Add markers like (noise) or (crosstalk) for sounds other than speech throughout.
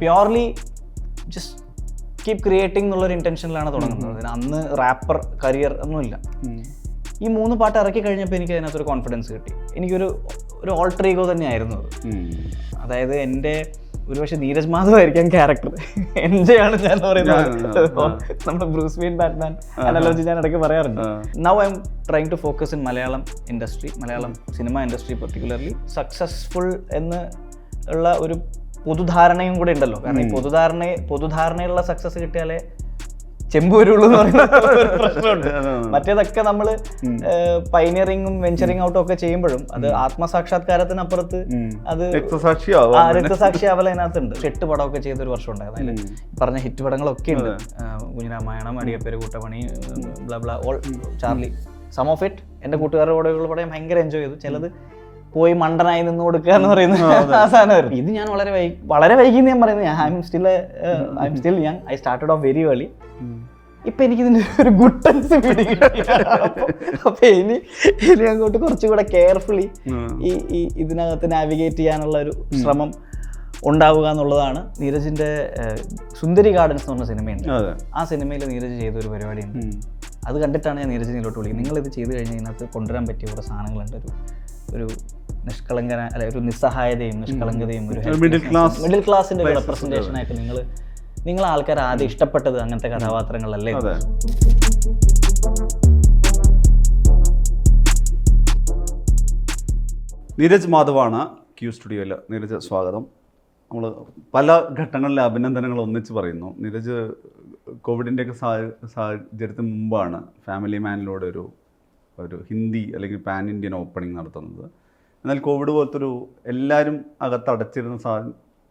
Purely just keep creating എന്നുള്ളൊരു ഇന്റൻഷനിലാണ് തുടങ്ങുന്നത്. അന്ന് റാപ്പർ കരിയർ ഒന്നുമില്ല. ഈ മൂന്ന് പാട്ട് ഇറക്കി കഴിഞ്ഞപ്പോൾ എനിക്ക് അതിനകത്തൊരു കോൺഫിഡൻസ് കിട്ടി. എനിക്കൊരു ഒരു ഓൾട്ടർ ഈഗോ തന്നെയായിരുന്നു അത്. അതായത് എന്റെ ഒരുപക്ഷെ നീരജ് മാധവ് ആയിരിക്കാം ക്യാരക്ടർ എന്റെ ആണ് ഞാൻ പറയുന്നത്. നമ്മുടെ ബ്രൂസ് വീൻ ബാറ്റ്മാൻ അനലോജി ഞാൻ ഇടയ്ക്ക് പറയാറുണ്ട്. Now I'm trying to focus in Malayalam industry Malayalam cinema industry particularly successful എന്ന് ഉള്ള ഒരു പൊതുധാരണയും കൂടെ ഉണ്ടല്ലോ. കാരണം ഈ പൊതുധാരണ പൊതുധാരണയിലുള്ള സക്സസ് കിട്ടിയാലേ ചെമ്പ് വരുള്ളൂ എന്ന് പറയുന്ന (laughs) പ്രശ്നമുണ്ട്. മറ്റേതൊക്കെ നമ്മൾ പൈനിയറിങ്ങും വെഞ്ചറിങ് ഔട്ടും ഒക്കെ ചെയ്യുമ്പോഴും അത് ആത്മസാക്ഷാത്കാരത്തിനപ്പുറത്ത് അത് രക്തസാക്ഷി ആവല അതിനകത്തുണ്ട് എട്ട് പടമൊക്കെ ചെയ്ത ഒരു വർഷം ഉണ്ടായിരുന്നു അതിൽ പറഞ്ഞ ഹിറ്റ് പടങ്ങളൊക്കെ ഉണ്ട്. Kunjiramayanam അടിയപ്പേര് കൂട്ടമണി blah blah blah all Charlie some of it എന്റെ കൂട്ടുകാരുടെ കൂടെയുള്ള പടം ഭയങ്കര എൻജോയ് ചെയ്തു. ചിലത് പോയി മണ്ടനായി നിന്ന് കൊടുക്കുക എന്ന് പറയുന്ന അവസാനം ഇത് ഞാൻ വളരെ വൈകി വളരെ വൈകിന്ന് ഞാൻ പറയുന്നത്. I M still I M still ഞാൻ I started off very early ഇപ്പൊ എനിക്ക് ഇതിന്റെ ഒരു ഗുഡ് ടെൻസ് അപ്പൊ ഇനി ഇനി അങ്ങോട്ട് കുറച്ചുകൂടെ കെയർഫുള്ളി ഈ ഈ ഇതിനകത്ത് നാവിഗേറ്റ് ചെയ്യാനുള്ള ഒരു ശ്രമം ഉണ്ടാവുക എന്നുള്ളതാണ് നീരജിന്റെ സുന്ദരി ഗാർഡൻസ് എന്ന് പറഞ്ഞ സിനിമയുണ്ട്. ആ സിനിമയിൽ നീരജ് ചെയ്ത ഒരു പരിപാടിയുണ്ട് അത് കണ്ടിട്ടാണ് ഞാൻ നീരജിനോട്ട് വിളിക്കുന്നത്. നിങ്ങൾ ഇത് ചെയ്ത് കഴിഞ്ഞാൽ ഇതിനകത്ത് കൊണ്ടുവരാൻ പറ്റിയ കുറേ സാധനങ്ങളുണ്ട്. ഒരു ഒരു നിഷ്കളങ്കന അല്ല ഒരു നിസ്സഹായതയും നിഷ്കളങ്കതയും ഒരു മിഡിൽ ക്ലാസ് മിഡിൽ ക്ലാസിന്റെ റെപ്രസെന്റേഷൻ ആയിട്ട് നിങ്ങൾ നിങ്ങൾ ആൾക്കാർ ആദ്യം ഇഷ്ടപ്പെട്ടത് അങ്ങനത്തെ കഥാപാത്രങ്ങളല്ലേ? നീരജ് മാധവാണ് ക്യൂ സ്റ്റുഡിയോയിൽ നീരജ് സ്വാഗതം. നമ്മൾ പല ഘട്ടങ്ങളിലെ അഭിനന്ദനങ്ങൾ ഒന്നിച്ച് പറയുന്നു. നീരജ് കോവിഡിന്റെയൊക്കെ സാഹചര്യത്തിന് മുമ്പാണ് ഫാമിലി മാനിലൂടെ ഒരു ഒരു ഹിന്ദി അല്ലെങ്കിൽ പാൻ ഇന്ത്യൻ ഓപ്പണിംഗ് നടത്തുന്നത്. എന്നാൽ കോവിഡ് പോലത്തൊരു എല്ലാവരും അകത്തടച്ചിരുന്ന സാ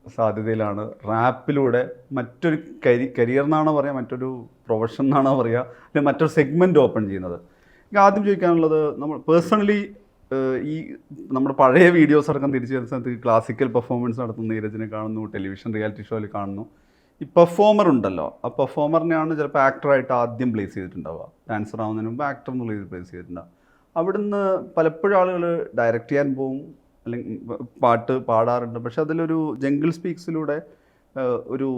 സാധ്യതയിലാണ് റാപ്പിലൂടെ മറ്റൊരു കരി കരിയർ എന്നാണോ പറയുക മറ്റൊരു പ്രൊഫഷൻ എന്നാണോ പറയുക അല്ലെങ്കിൽ മറ്റൊരു സെഗ്മെന്റ് ഓപ്പൺ ചെയ്യുന്നത്. എനിക്ക് ആദ്യം ചോദിക്കാനുള്ളത് നമ്മൾ പേഴ്സണലി ഈ നമ്മുടെ പഴയ വീഡിയോസ് അടക്കം തിരിച്ചു വരുന്ന സമയത്ത് ക്ലാസിക്കൽ പെർഫോമൻസ് നടത്തുന്ന നീരജിനെ കാണുന്നു ടെലിവിഷൻ റിയാലിറ്റി ഷോയിൽ കാണുന്നു. ഈ പെർഫോമർ ഉണ്ടല്ലോ. ആ പെർഫോമറിനെയാണ് ചിലപ്പോൾ ആക്ടറായിട്ട് ആദ്യം പ്ലേസ് ചെയ്തിട്ടുണ്ടാവുക. ഡാൻസർ ആവുന്നതിന് മുമ്പ് ആക്ടർ എന്നുള്ള രീതിയിൽ പ്ലേസ് ചെയ്തിട്ടുണ്ടാവും അവിടുന്ന് പലപ്പോഴും ആളുകൾ ഡയറക്റ്റ് ചെയ്യാൻ പോകും അല്ലെങ്കിൽ പാട്ട് പാടാറുണ്ട്. പക്ഷെ അതിലൊരു ജംഗിൾ സ്പീക്സിലൂടെ ഒരു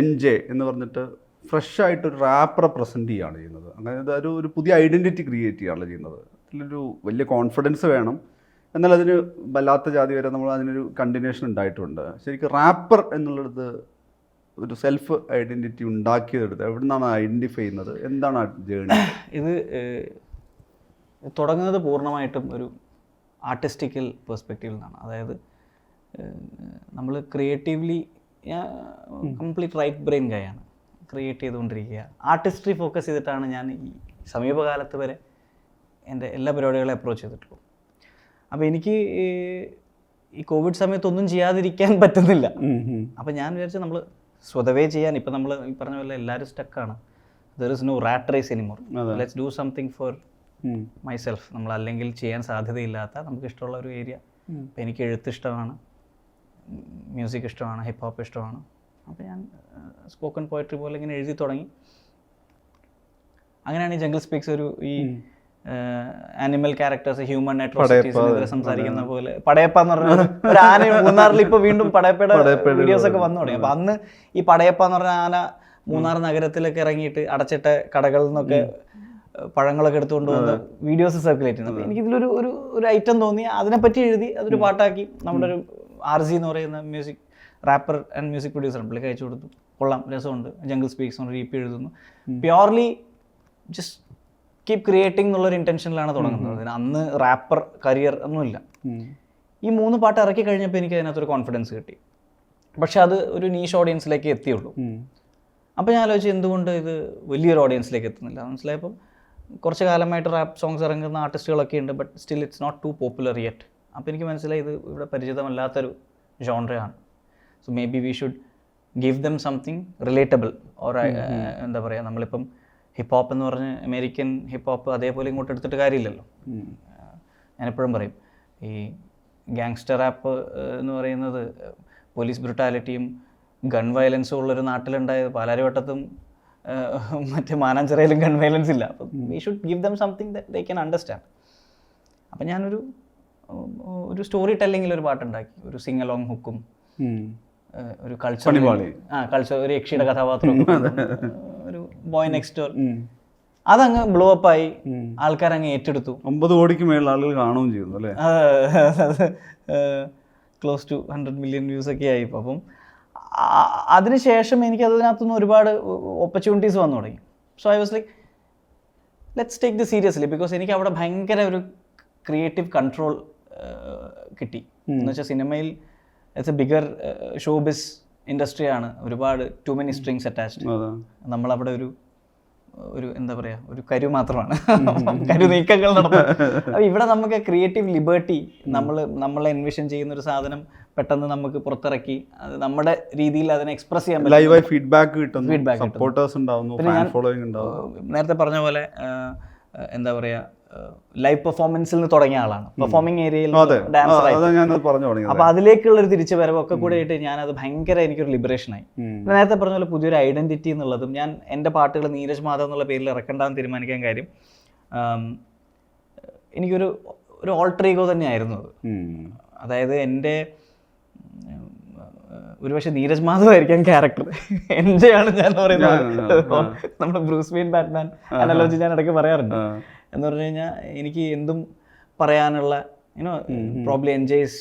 എൻ ജെ എന്ന് പറഞ്ഞിട്ട് ഫ്രഷ് ആയിട്ട് ഒരു റാപ്പറെ പ്രസന്റ് ചെയ്യുകയാണ് ചെയ്യുന്നത്. അങ്ങനെ അതൊരു ഒരു പുതിയ ഐഡന്റിറ്റി ക്രിയേറ്റ് ചെയ്യുകയാണ് ചെയ്യുന്നത്. അതിലൊരു വലിയ കോൺഫിഡൻസ് വേണം. എന്നാൽ അതിന് വല്ലാത്ത ജാതി വരെ നമ്മൾ അതിനൊരു കണ്ടിന്യൂഷൻ ഉണ്ടായിട്ടുണ്ട്. ശരിക്കും റാപ്പർ എന്നുള്ളത് ഒരു സെൽഫ് ഐഡന്റിറ്റി ഉണ്ടാക്കിയതെടുത്ത് എവിടെ നിന്നാണ് ഐഡന്റിഫൈ ചെയ്യുന്നത്? എന്താണ് ആ ജേണി (coughs) ഇത് തുടങ്ങുന്നത് പൂർണമായിട്ടും ഒരു ആർട്ടിസ്റ്റിക്കൽ പെർസ്പെക്റ്റീവിൽ നിന്നാണ് അതായത് നമ്മൾ ക്രിയേറ്റീവ്ലി കംപ്ലീറ്റ് റൈറ്റ് ബ്രെയിൻ ഗായാണ് ക്രിയേറ്റ് ചെയ്തുകൊണ്ടിരിക്കുക. ആർട്ടിസ്ട്രി ഫോക്കസ് ചെയ്തിട്ടാണ് ഞാൻ ഈ സമീപകാലത്ത് വരെ എന്റെ എല്ലാ പരിപാടികളും അപ്രോച്ച് ചെയ്തിട്ടുള്ളൂ അപ്പോൾ എനിക്ക് ഈ ഈ കോവിഡ് സമയത്തൊന്നും ചെയ്യാതിരിക്കാൻ പറ്റുന്നില്ല. അപ്പോൾ ഞാൻ വിചാരിച്ചു നമ്മൾ സ്വതവേ ചെയ്യാൻ ഇപ്പം നമ്മൾ ഈ പറഞ്ഞ പോലെ എല്ലാവരും സ്റ്റക്കാണ് there is no rat race anymore let's do something for myself നമ്മൾ അല്ലെങ്കിൽ ചെയ്യാൻ സാധ്യതയില്ലാത്ത നമുക്ക് ഇഷ്ടമുള്ള ഒരു ഏരിയ അപ്പം എനിക്ക് എഴുത്ത് ഇഷ്ടമാണ്. മ്യൂസിക് ഇഷ്ടമാണ്. ഹിപ്പ് ഹോപ്പ് ഇഷ്ടമാണ്. അപ്പോൾ ഞാൻ സ്പോക്കൺ പോയട്രി പോലെ ഇങ്ങനെ എഴുതി തുടങ്ങി. അങ്ങനെയാണ് ഈ ജംഗിൾ സ്പീക്സ് ഒരു ഈ ആനിമൽ ക്യാരക്ടേഴ്സ് ഹ്യൂമൻ അട്രോസിറ്റീസിനെതിരെ സംസാരിക്കുന്ന പോലെ. പടയപ്പ എന്ന് പറഞ്ഞ ഒരു- ഒരു ആന മൂന്നാറിൽ ഇപ്പൊ വീണ്ടും പടയപ്പയുടെ വീഡിയോസ് ഒക്കെ വന്നു തുടങ്ങി. അപ്പൊ അന്ന് ഈ പടയപ്പ എന്ന് പറഞ്ഞ ആന മൂന്നാർ നഗരത്തിലൊക്കെ ഇറങ്ങിയിട്ട് അടച്ചിട്ട കടകളിൽ നിന്നൊക്കെ പഴങ്ങളൊക്കെ എടുത്തുകൊണ്ട് വന്ന് വീഡിയോസ് സർക്കുലേറ്റ് ചെയ്യുന്നത് എനിക്കിതിലൊരു ഒരു ഒരു ഐറ്റം തോന്നി. അതിനെപ്പറ്റി എഴുതി അതൊരു പാട്ടാക്കി നമ്മുടെ ഒരു ആർ സി എന്ന് പറയുന്ന music rapper and music producer പുള്ളിക്ക് അയച്ചു കൊടുത്തു. കൊള്ളാം. രസമുണ്ട്. ജംഗിൾ സ്പീക്സ് എന്ന് ഇ പി എഴുതുന്നു. പ്യോർലി ജസ്റ്റ് കീപ് ക്രിയേറ്റിംഗ് എന്നുള്ളൊരു ഇന്റൻഷനിലാണ് തുടങ്ങുന്നത്. അന്ന് റാപ്പർ കരിയർ ഒന്നുമില്ല. ഈ മൂന്ന് പാട്ട് ഇറക്കി കഴിഞ്ഞപ്പോൾ എനിക്ക് അതിനകത്തൊരു കോൺഫിഡൻസ് കിട്ടി. പക്ഷെ അത് ഒരു നീഷ് ഓഡിയൻസിലേക്ക് എത്തിയുള്ളൂ. അപ്പോൾ ഞാൻ ആലോചിച്ചു എന്തുകൊണ്ട് ഇത് വലിയൊരു ഓഡിയൻസിലേക്ക് എത്തുന്നില്ല? മനസ്സിലായപ്പം കുറച്ച് കാലമായിട്ട് റാപ്പ് സോങ്സ് ഇറങ്ങുന്ന ആർട്ടിസ്റ്റുകളൊക്കെ ഉണ്ട് but still it's not too popular yet അപ്പോൾ എനിക്ക് മനസ്സിലായി ഇത് ഇവിടെ പരിചിതമല്ലാത്തൊരു ജോൺറയാണ് so maybe we should give them something relatable or എന്താ പറയുക നമ്മളിപ്പം ഹിപ്പ് ഹോപ്പ് എന്ന് പറഞ്ഞ് അമേരിക്കൻ ഹിപ്പ് ഹോപ്പ് അതേപോലെ ഇങ്ങോട്ട് എടുത്തിട്ട് കാര്യമില്ലല്ലോ. ഞാനെപ്പോഴും പറയും ഈ ഗാങ്സ്റ്റർ ആപ്പ് എന്ന് പറയുന്നത് പോലീസ് ബ്രിട്ടാലിറ്റിയും ഗൺ വയലൻസും ഉള്ളൊരു നാട്ടിലുണ്ടായത് പാലാരിവട്ടത്തും മറ്റേ മാനാഞ്ചിറയിലും ഗൺ വയലൻസ് ഇല്ല. അപ്പം we should give them something they can understand അപ്പം ഞാനൊരു ഒരു സ്റ്റോറി ടെല്ലിങ്ങിൽ ഒരു പാട്ടുണ്ടാക്കി. ഒരു സിംഗ് അലോങ് ഹുക്കും ഒരു കൾച്ചർ ആ കൾച്ചർ ഒരു യക്ഷിയുടെ കഥാപാത്രം ഒരു ബോയ് നെക്സ്റ്റ് ഡോർ അതങ്ങ് ബ്ലോ അപ്പ് ആയി. ആൾക്കാർ അങ്ങ് ഏറ്റെടുത്തു. ഒമ്പത് കോടിക്ക് മേളിൽ ആളുകൾ കാണുകയും ചെയ്യുന്നു അല്ലേ? Close to hundred million views ഒക്കെ ആയി ഇപ്പം. അപ്പം അതിനുശേഷം എനിക്ക് അതിനകത്തുനിന്ന് ഒരുപാട് ഓപ്പർച്യൂണിറ്റീസ് വന്നു തുടങ്ങി. So I was like let's take the seriously because എനിക്ക് അവിടെ ഭയങ്കര ഒരു ക്രിയേറ്റീവ് കൺട്രോൾ കിട്ടി. എന്ന് വെച്ചാൽ സിനിമയിൽ ഇറ്റ്സ് എ ബിഗർ ഷോബിസ് ഇൻഡസ്ട്രിയാണ് ഒരുപാട് ടു മെനി സ്ട്രിങ്സ് അറ്റാച്ച്ഡ് നമ്മളവിടെ ഒരു ഒരു എന്താ പറയാ ഒരു കരു മാത്രമാണ്. കരു നീക്കങ്ങൾ നടത്തുന്നത്. അപ്പം ഇവിടെ നമുക്ക് ക്രിയേറ്റീവ് ലിബർട്ടി നമ്മൾ നമ്മളെ എൻവിഷൻ ചെയ്യുന്ന ഒരു സാധനം പെട്ടെന്ന് നമുക്ക് പുറത്തിറക്കി അത് നമ്മുടെ രീതിയിൽ അതിനെ എക്സ്പ്രസ് ചെയ്യാൻ ലൈവായി ഫീഡ്ബാക്ക് കിട്ടുന്നു. ഫീഡ്ബാക്ക് സപ്പോർട്ടേഴ്സ് ഉണ്ടാവുന്നു നേരത്തെ പറഞ്ഞ പോലെ എന്താ പറയാ ലൈവ് പെർഫോമൻസിൽ നിന്ന് തുടങ്ങിയ ആളാണ്. പെർഫോമിംഗ് ഏരിയയിൽ ഡാൻസർ അപ്പൊ അതിലേക്കുള്ള ഒരു തിരിച്ചു വരവൊക്കെ കൂടെ ആയിട്ട് ഞാൻ അത്. ഭയങ്കര എനിക്കൊരു ലിബറേഷൻ ആയി. നേരത്തെ പറഞ്ഞ പോലെ പുതിയൊരു ഐഡന്റിറ്റി എന്നുള്ളതും ഞാൻ എന്റെ പാട്ടുകൾ നീരജ് മാധവ് എന്നുള്ള പേരിൽ ഇറക്കണ്ടെന്ന് തീരുമാനിക്കാൻ കാര്യം എനിക്കൊരു ഒരു ഓൾട്രീഗോ ഈഗോ തന്നെയായിരുന്നു അത്. അതായത് എന്റെ ഒരുപക്ഷെ നീരജ് മാധവ് ആയിരിക്കാം ക്യാരക്ടർ എന്റെയാണ് ഞാൻ പറയുന്നത്. (laughs) നമ്മുടെ ബ്രൂസ് വീൻ ബാറ്റ്മാൻ അനലോജി ഞാൻ ഇടയ്ക്ക് പറയാറുണ്ട്. എന്ന് പറഞ്ഞു കഴിഞ്ഞാൽ എനിക്ക് എന്തും പറയാനുള്ള you know probably enjoys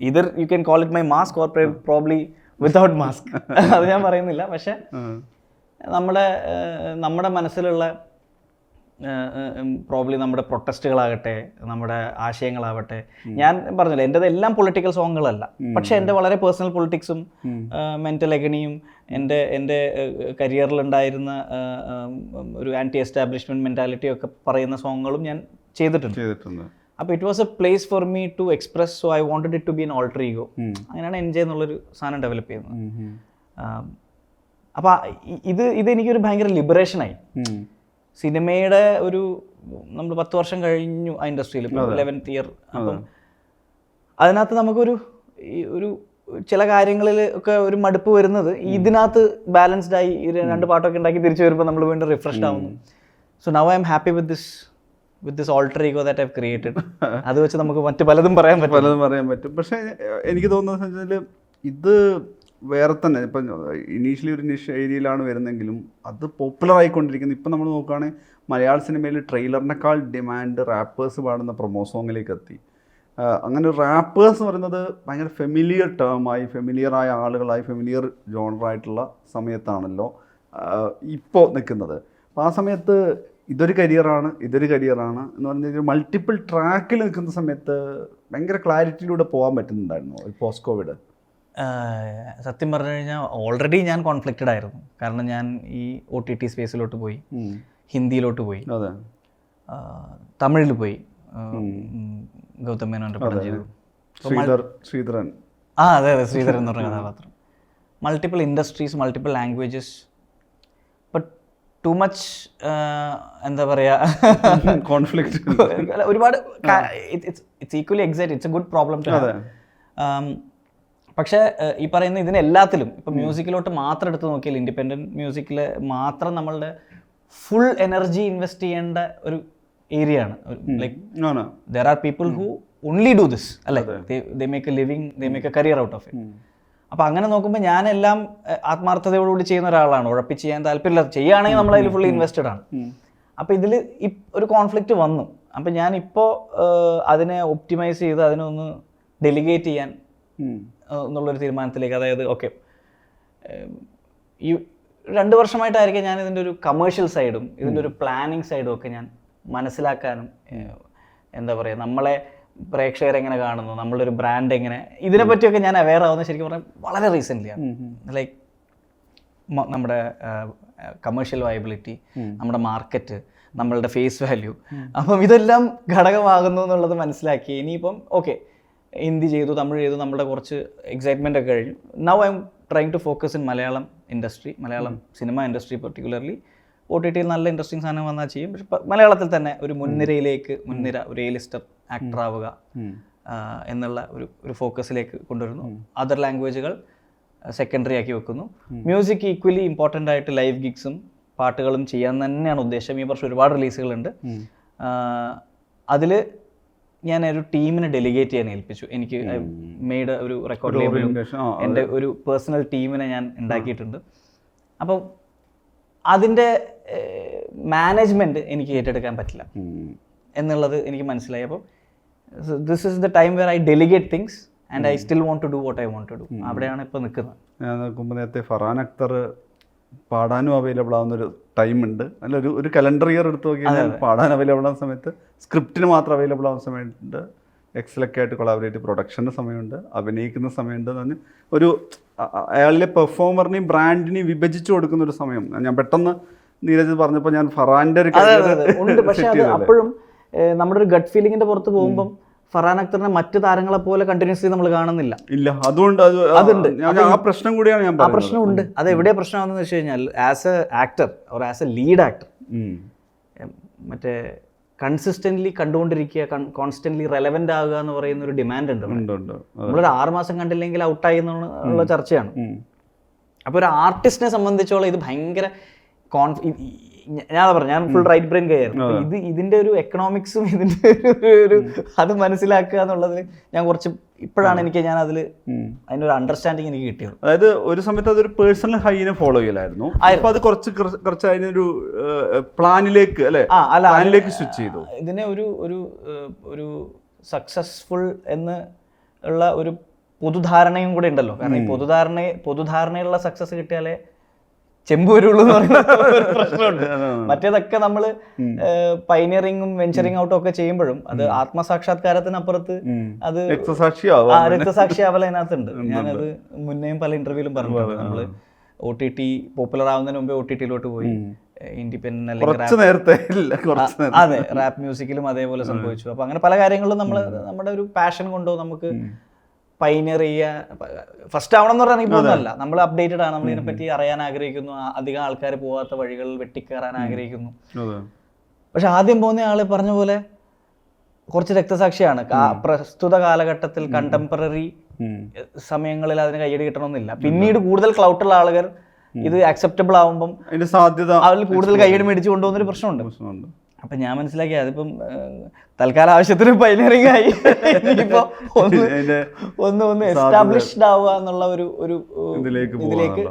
either you can call it my mask or probably without mask അത് ഞാൻ പറയുന്നില്ല. പക്ഷെ നമ്മുടെ നമ്മുടെ മനസ്സിലുള്ള പ്രോബ്ലി നമ്മുടെ പ്രൊട്ടസ്റ്റുകളാകട്ടെ നമ്മുടെ ആശയങ്ങളാവട്ടെ. ഞാൻ പറഞ്ഞില്ല എന്റെത് എല്ലാം പൊളിറ്റിക്കൽ സോങ്ങുകളല്ല പക്ഷെ എന്റെ വളരെ പേഴ്സണൽ പൊളിറ്റിക്സും മെന്റൽ എഗണിയും എന്റെ എന്റെ കരിയറിലുണ്ടായിരുന്ന ഒരു ആന്റി എസ്റ്റാബ്ലിഷ്മെന്റ് മെന്റാലിറ്റി ഒക്കെ പറയുന്ന സോങ്ങുകളും ഞാൻ ചെയ്തിട്ടുണ്ട്. ചെയ്തിട്ടുണ്ട്. അപ്പോൾ it was a place for me to express so I wanted it to be an alter ego. അങ്ങനെയാണ് എൻജോയ് എന്നുള്ളൊരു സാധനം ഡെവലപ്പ് ചെയ്യുന്നത്. അപ്പോൾ ഇത് ഇതെനിക്കൊരു ഭയങ്കര ലിബറേഷനായി. സിനിമയുടെ ഒരു നമ്മൾ പത്ത് വർഷം കഴിഞ്ഞു ആ ഇൻഡസ്ട്രിയിൽ ലെവൻത്ത് ഇയർ അപ്പം അതിനകത്ത് നമുക്കൊരു ഒരു ചില കാര്യങ്ങളിൽ ഒക്കെ ഒരു മടുപ്പ് വരുന്നത് ഇതിനകത്ത് ബാലൻസ്ഡ് ആയി രണ്ട് പാട്ടൊക്കെ ഉണ്ടാക്കി തിരിച്ചു വരുമ്പോൾ നമ്മൾ വീണ്ടും റിഫ്രഷ് ആവുന്നു. So now I'm happy with this with this alter ego that I've created അത് വെച്ച് നമുക്ക് മറ്റു പലതും പറയാൻ പറ്റും. പലതും പറയാൻ പറ്റും. പക്ഷേ എനിക്ക് തോന്നുന്നത് വെച്ചാൽ ഇത് വേറെ തന്നെ. ഇപ്പം ഇനീഷ്യലി ഒരു നിഷ് ഏരിയയിലാണ് വരുന്നെങ്കിലും അത് പോപ്പുലർ ആയിക്കൊണ്ടിരിക്കുന്നത്. ഇപ്പം നമ്മൾ നോക്കുകയാണെങ്കിൽ മലയാള സിനിമയിൽ ട്രെയിലറിനേക്കാൾ ഡിമാൻഡ് റാപ്പേഴ്സ് പാടുന്ന പ്രൊമോ സോങ്ങിലേക്ക് എത്തി. അങ്ങനെ റാപ്പേഴ്സ് എന്ന് പറയുന്നത് ഭയങ്കര ഫെമിലിയർ ടേമായി ഫെമിലിയറായ ആളുകളായി ഫെമിലിയർ ജോണറായിട്ടുള്ള സമയത്താണല്ലോ ഇപ്പോൾ നിൽക്കുന്നത്. അപ്പോൾ ആ സമയത്ത് ഇതൊരു കരിയറാണ് ഇതൊരു കരിയറാണ് എന്ന് പറഞ്ഞാൽ മൾട്ടിപ്പിൾ ട്രാക്കിൽ നിൽക്കുന്ന സമയത്ത് ഭയങ്കര ക്ലാരിറ്റിയിലൂടെ പോകാൻ പറ്റുന്നുണ്ടായിരുന്നു ഒരു പോസ്റ്റ് കോവിഡ് സത്യം പറഞ്ഞു കഴിഞ്ഞാൽ ഓൾറെഡി ഞാൻ കോൺഫ്ലിക്റ്റഡ് ആയിരുന്നു. കാരണം ഞാൻ ഈ ഒ ടി ടി സ്പേസിലോട്ട് പോയി ഹിന്ദിയിലോട്ട് പോയി തമിഴിൽ പോയി ഗൗതം മേനോന്റെ പടം ചെയ്തു. ശ്രീധർ ശ്രീധരൻ. ആ അതെ അതെ ശ്രീധരൻ എന്ന് പറഞ്ഞ കഥാപാത്രം. Multiple industries multiple languages but too much എന്താ പറയുക കോൺഫ്ലിക്റ്റ് (laughs) ഒരുപാട് it's equally excite it's a good problem too പക്ഷേ ഈ പറയുന്ന ഇതിന് എല്ലാത്തിലും ഇപ്പം മ്യൂസിക്കിലോട്ട് മാത്രം എടുത്ത് നോക്കിയാൽ ഇൻഡിപെൻഡന്റ് മ്യൂസിക്കിൽ മാത്രം നമ്മളുടെ ഫുൾ എനർജി ഇൻവെസ്റ്റ് ചെയ്യേണ്ട ഒരു ഏരിയ ആണ് like there are people who only do this അല്ലെ? They make a living they make a career out of it അപ്പോൾ അങ്ങനെ നോക്കുമ്പോൾ ഞാനെല്ലാം ആത്മാർത്ഥതയോടുകൂടി ചെയ്യുന്ന ഒരാളാണ്. ഉഴപ്പി ചെയ്യാൻ താല്പര്യമില്ല. ചെയ്യുകയാണെങ്കിൽ നമ്മൾ അതിൽ ഫുള്ളി ഇൻവെസ്റ്റഡ് ആണ്. അപ്പോൾ ഇതിൽ ഒരു കോൺഫ്ലിക്റ്റ് വന്നു. അപ്പം ഞാൻ ഇപ്പോൾ അതിനെ ഒപ്റ്റിമൈസ് ചെയ്ത് അതിനൊന്ന് ഡെലിഗേറ്റ് ചെയ്യാൻ എന്നുള്ളൊരു തീരുമാനത്തിലേക്ക് അതായത് ഓക്കെ ഈ രണ്ട് വർഷമായിട്ടായിരിക്കും ഞാൻ ഇതിന്റെ ഒരു കമേഴ്ഷ്യൽ സൈഡും ഇതിന്റെ ഒരു പ്ലാനിങ് സൈഡും ഒക്കെ ഞാൻ മനസ്സിലാക്കാനും എന്താ പറയുക നമ്മളെ പ്രേക്ഷകരെങ്ങനെ കാണുന്നു നമ്മളൊരു ബ്രാൻഡ് എങ്ങനെ ഇതിനെ പറ്റിയൊക്കെ ഞാൻ അവെയർ ആവുന്നത് ശരിക്കും പറഞ്ഞാൽ വളരെ റീസെന്റ്ലിയാണ് ലൈക്ക് നമ്മുടെ കമേഴ്ഷ്യൽ വയബിലിറ്റി നമ്മുടെ മാർക്കറ്റ് നമ്മളുടെ ഫേസ് വാല്യൂ അപ്പം ഇതെല്ലാം ഘടകമാകുന്നു എന്നുള്ളത് മനസ്സിലാക്കി. ഇനിയിപ്പം ഓക്കെ ഹിന്ദി ചെയ്തു തമിഴ് ചെയ്തു നമ്മുടെ കുറച്ച് എക്സൈറ്റ്മെന്റ് ഒക്കെ കഴിഞ്ഞു. Now I'm trying to focus in Malayalam industry Malayalam cinema industry particularly O T ടിയിൽ നല്ല ഇൻട്രസ്റ്റിംഗ് സാധനം വന്നാൽ ചെയ്യും. പക്ഷെ മലയാളത്തിൽ തന്നെ ഒരു മുൻനിരയിലേക്ക് മുൻനിര ഒരു എ ലിസ്റ്റർ ആക്ടർ ആവുക എന്നുള്ള ഒരു ഒരു ഫോക്കസിലേക്ക് കൊണ്ടുവരുന്നു. അതർ ലാംഗ്വേജുകൾ സെക്കൻഡറി ആക്കി വെക്കുന്നു. മ്യൂസിക് ഈക്വലി ഇമ്പോർട്ടന്റ് ആയിട്ട് ലൈവ് ഗിഗ്സും പാട്ടുകളും ചെയ്യാൻ തന്നെയാണ് ഉദ്ദേശം. ഈ വർഷം ഒരുപാട് റിലീസുകളുണ്ട് അതിൽ ഞാൻ ഒരു ടീമിനെ ഡെലിഗേറ്റ് ചെയ്യാൻ ഏൽപ്പിച്ചു. എനിക്ക് മെയ്ഡ് ഒരു റെക്കോർഡ് ലേബിളും എന്റെ ഒരു പേഴ്സണൽ ടീമിനെ ഞാൻ ഉണ്ടാക്കിയിട്ടുണ്ട്. അപ്പം അതിന്റെ മാനേജ്മെന്റ് എനിക്ക് ഏറ്റെടുക്കാൻ പറ്റില്ല. എന്നുള്ളത് എനിക്ക് മനസ്സിലായി. അപ്പം this is the time where I delegate things and I still want to do what I want to do അവിടെയാണ് ഇപ്പോൾ നിൽക്കുന്നത്. ഞാൻ നോക്കുമ്പോൾ നേരത്തെ ഫറാൻ അക്തർ പാടാനും അവൈലബിൾ ആവുന്ന ഒരു ടൈം ഉണ്ട്. അല്ല ഒരു ഒരു കലണ്ടർ ഇയർ എടുത്ത് നോക്കിയാൽ പാടാൻ അവൈലബിൾ ആവുന്ന സമയത്ത് സ്ക്രിപ്റ്റിന് മാത്രം അവൈലബിൾ ആവുന്ന സമയമുണ്ട്. എക്സലൊക്കെ ആയിട്ട് കൊളാബറേറ്റ് പ്രൊഡക്ഷന്റെ സമയമുണ്ട്. അഭിനയിക്കുന്ന സമയമുണ്ട് എന്ന് പറഞ്ഞ് ഒരു അയാളിലെ പെർഫോമറിനെയും ബ്രാൻഡിനെയും വിഭജിച്ചു കൊടുക്കുന്ന ഒരു സമയം. ഞാൻ പെട്ടെന്ന് നീരജ് പറഞ്ഞപ്പോൾ ഞാൻ ഫറാന്റെ ഒരു അതെ ഉണ്ട്. (laughs) പക്ഷെ അപ്പോഴും നമ്മുടെ ഒരു ഗട്ട് ഫീലിങ്ങിന്റെ പുറത്ത് പോകുമ്പോൾ ഫറാൻ അക്തറിനെ മറ്റു താരങ്ങളെ പോലെ കണ്ടിന്യൂസ്ലി നമ്മൾ കാണുന്നില്ല. ഇല്ല അതുകൊണ്ട് അത് അതുണ്ട്. ആ പ്രശ്നം കൂടിയാണ് ഞാൻ ആ പ്രശ്നം പ്രശ്നമുണ്ട് അത് എവിടെയാ പ്രശ്നമാണെന്ന് വെച്ച് കഴിഞ്ഞാൽ as a actor or as a lead actor. മറ്റേ കൺസിസ്റ്റന്റ്ലി കണ്ടുകൊണ്ടിരിക്കുക കോൺസ്റ്റന്റ്ലി റെലവെന്റ് ആവുക എന്ന് പറയുന്ന ഒരു ഡിമാൻഡ് ഉണ്ട് നമ്മളൊരു ആറ് മാസം കണ്ടില്ലെങ്കിൽ ഔട്ടായി എന്നുള്ള ചർച്ചയാണ്. അപ്പൊ അപ്പോൾ ഒരു ആർട്ടിസ്റ്റിനെ സംബന്ധിച്ചോളം ഇത് ഭയങ്കര കോൺഫ് ഞാൻ പറഞ്ഞു ഞാൻ ഫുൾ റൈറ്റ് ബ്രെയിൻ കയറും ഇത് ഇതിന്റെ ഒരു എക്കണോമിക്സും ഇതിന്റെ ഒരു അത് മനസ്സിലാക്കുക എന്നുള്ളതിൽ ഞാൻ കുറച്ച് ഇപ്പോഴാണ് എനിക്ക് ഞാൻ അതിൽ. അതിനൊരു അണ്ടർസ്റ്റാൻഡിങ് എനിക്ക് കിട്ടിയത്. അതായത് ഒരു സമയത്ത് അതൊരു പേഴ്സണൽ ഹൈനെ ഫോളോ ചെയ്യലായിരുന്നു. അപ്പൊ അത് കുറച്ച് കുറച്ച് അതിനൊരു പ്ലാനിലേക്ക് അല്ലെ? പ്ലാനിലേക്ക് സ്വിച്ച് ചെയ്തു. ഇതിനെ ഒരു ഒരു ഒരു സക്സസ്ഫുൾ എന്ന് ഉള്ള ഒരു പൊതുധാരണയും കൂടെ ഉണ്ടല്ലോ. കാരണം ഈ പൊതുധാരണ പൊതുധാരണയുള്ള സക്സസ് കിട്ടിയാലേ ചെമ്പ് വരുള്ളൂ എന്ന് പറയുന്ന (laughs) പ്രശ്നമുണ്ട്. മറ്റേതൊക്കെ നമ്മൾ പൈനിയറിങ്ങും വെഞ്ചറിങ് ഔട്ടും ഒക്കെ ചെയ്യുമ്പോഴും അത് ആത്മസാക്ഷാത്കാരത്തിനപ്പുറത്ത് അത് രക്തസാക്ഷി ആവല അതിനകത്തുണ്ട്. ഞാനത് മുന്നേയും പല ഇന്റർവ്യൂലും പറഞ്ഞു നമ്മൾ ഒ ടി ടി പോപ്പുലർ ആവുന്നതിന് മുമ്പേ ഒ ടി ടിയിലോട്ട് പോയി. ഇൻഡിപെൻഡന്റ് അല്ലെങ്കിൽ നേരത്തെ അതെ റാപ്പ് മ്യൂസിക്കിലും അതേപോലെ സംഭവിച്ചു. അപ്പൊ അങ്ങനെ പല കാര്യങ്ങളും നമ്മൾ നമ്മുടെ ഒരു പാഷൻ കൊണ്ടോ നമുക്ക് പൈനിയർ ചെയ്യുക ഫസ്റ്റ് ആവണം എന്ന് പറഞ്ഞാൽ എനിക്ക് തോന്നുന്നല്ല നമ്മൾ അപ്ഡേറ്റഡ് ആണ്. നമ്മൾ ഇതിനെപ്പറ്റി അറിയാൻ ആഗ്രഹിക്കുന്നു. അധികം ആൾക്കാർ പോകാത്ത വഴികളിൽ വെട്ടിക്കയറാൻ ആഗ്രഹിക്കുന്നു. പക്ഷെ ആദ്യം പോകുന്ന ആൾ പറഞ്ഞ പോലെ കുറച്ച് രക്തസാക്ഷിയാണ്. പ്രസ്തുത കാലഘട്ടത്തിൽ കണ്ടംപററി സമയങ്ങളിൽ അതിന് കയ്യടി കിട്ടണമെന്നില്ല. പിന്നീട് കൂടുതൽ ക്ലൗട്ടുള്ള ആളുകൾ ഇത് അക്സെപ്റ്റബിൾ ആവുമ്പം അതിന്റെ സാധ്യത അതിൽ കൂടുതൽ കയ്യടി മേടിച്ചു കൊണ്ടുപോകുന്നൊരു പ്രശ്നമുണ്ട്. പ്രശ്നമുണ്ട്. അപ്പൊ ഞാൻ മനസ്സിലാക്കി അതിപ്പം തൽക്കാല ആവശ്യത്തിന് പൈനറിങ് ആയി ഇനിയിപ്പോ ഒന്ന് (laughs) ഒന്ന് ഒന്ന് എസ്റ്റാബ്ലിഷ്ഡ് ആവുക എന്നുള്ള ഒരു ഒരു ഇതിലേക്ക്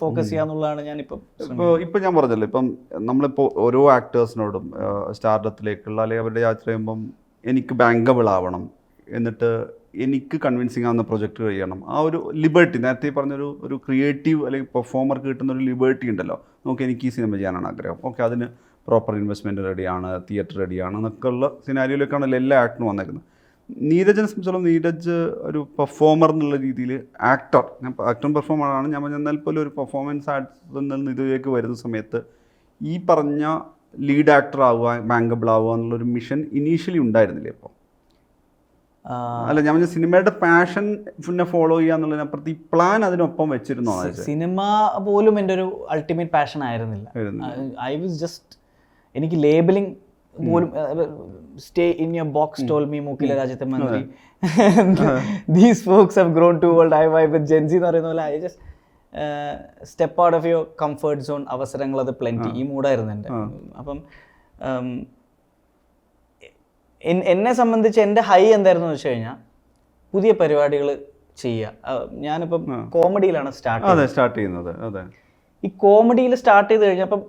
ഫോക്കസ് ചെയ്യാന്നുള്ളതാണ് ഞാൻ ഇപ്പം ഇപ്പോൾ ഇപ്പം ഞാൻ പറഞ്ഞല്ലോ ഇപ്പം നമ്മളിപ്പോൾ ഓരോ ആക്ടേഴ്സിനോടും സ്റ്റാർഡത്തിലേക്കുള്ള അല്ലെങ്കിൽ അവരുടെ യാത്ര ചെയ്യുമ്പം എനിക്ക് ബാങ്കബിൾ ആവണം. എന്നിട്ട് എനിക്ക് കൺവിൻസിങ് ആവുന്ന പ്രൊജക്റ്റ് കഴിയണം. ആ ഒരു ലിബർട്ടി നേരത്തെ പറഞ്ഞൊരു ഒരു ക്രിയേറ്റീവ് അല്ലെങ്കിൽ പെർഫോമർക്ക് കിട്ടുന്ന ഒരു ലിബർട്ടി ഉണ്ടല്ലോ. നമുക്ക് എനിക്ക് ഈ സിനിമ ചെയ്യാനാണ് ആഗ്രഹം. ഓക്കെ അതിന് പ്രോപ്പർ ഇൻവെസ്റ്റ്മെന്റ് റെഡിയാണ് തിയേറ്റർ റെഡിയാണ് എന്നൊക്കെ ഉള്ള സിനാരിയോയിലേക്കാണല്ലോ എല്ലാ ആക്ടറും വന്നേക്കുന്നത്. നീരജിനെ സംബന്ധിച്ചോളം നീരജ് ഒരു പെർഫോമർ എന്നുള്ള രീതിയിൽ ആക്ടർ ഞാൻ ആക്ടറും പെർഫോമറാണ് ഞാൻ പറഞ്ഞാൽ പോലും ഒരു പെർഫോമൻസ് ആർട്സിൽ നിന്ന് ഇതിലേക്ക് വരുന്ന സമയത്ത് ഈ പറഞ്ഞ ലീഡ് ആക്ടർ ആവുക ബാങ്കബിൾ ആവുക എന്നുള്ളൊരു മിഷൻ ഇനീഷ്യലി ഉണ്ടായിരുന്നില്ലേ ഇപ്പോൾ അല്ല ഞാൻ പറഞ്ഞ സിനിമയുടെ പാഷൻ പിന്നെ ഫോളോ ചെയ്യുക എന്നുള്ളതിനപ്പുറത്ത് ഈ പ്ലാൻ അതിനൊപ്പം വെച്ചിരുന്നോ സിനിമ പോലും എന്റെ ഒരു അൾട്ടിമേറ്റ് പാഷൻ ആയിരുന്നില്ല. ഐ വാസ് ജസ്റ്റ് എനിക്ക് ലേബലിംഗ് പോലും stay in your box told me മൂക്കിലെ രാജ്യത്തെ മന്ത്രി. These folks have grown to world I why with gen Z എന്ന് പറയുന്ന പോലെ I just step out of your comfort zone അവസരങ്ങൾ അത് പ്ലെന്റി ഈ മൂഡായിരുന്നു എന്റെ. അപ്പം എന്നെ സംബന്ധിച്ച് എന്റെ ഹൈ എന്തായിരുന്നു വെച്ച് കഴിഞ്ഞാൽ പുതിയ പരിപാടികൾ ചെയ്യുക. ഞാനിപ്പം കോമഡിയിലാണ് സ്റ്റാർട്ട് സ്റ്റാർട്ട് ചെയ്യുന്നത്. ഈ കോമഡിയിൽ സ്റ്റാർട്ട് ചെയ്ത് കഴിഞ്ഞപ്പം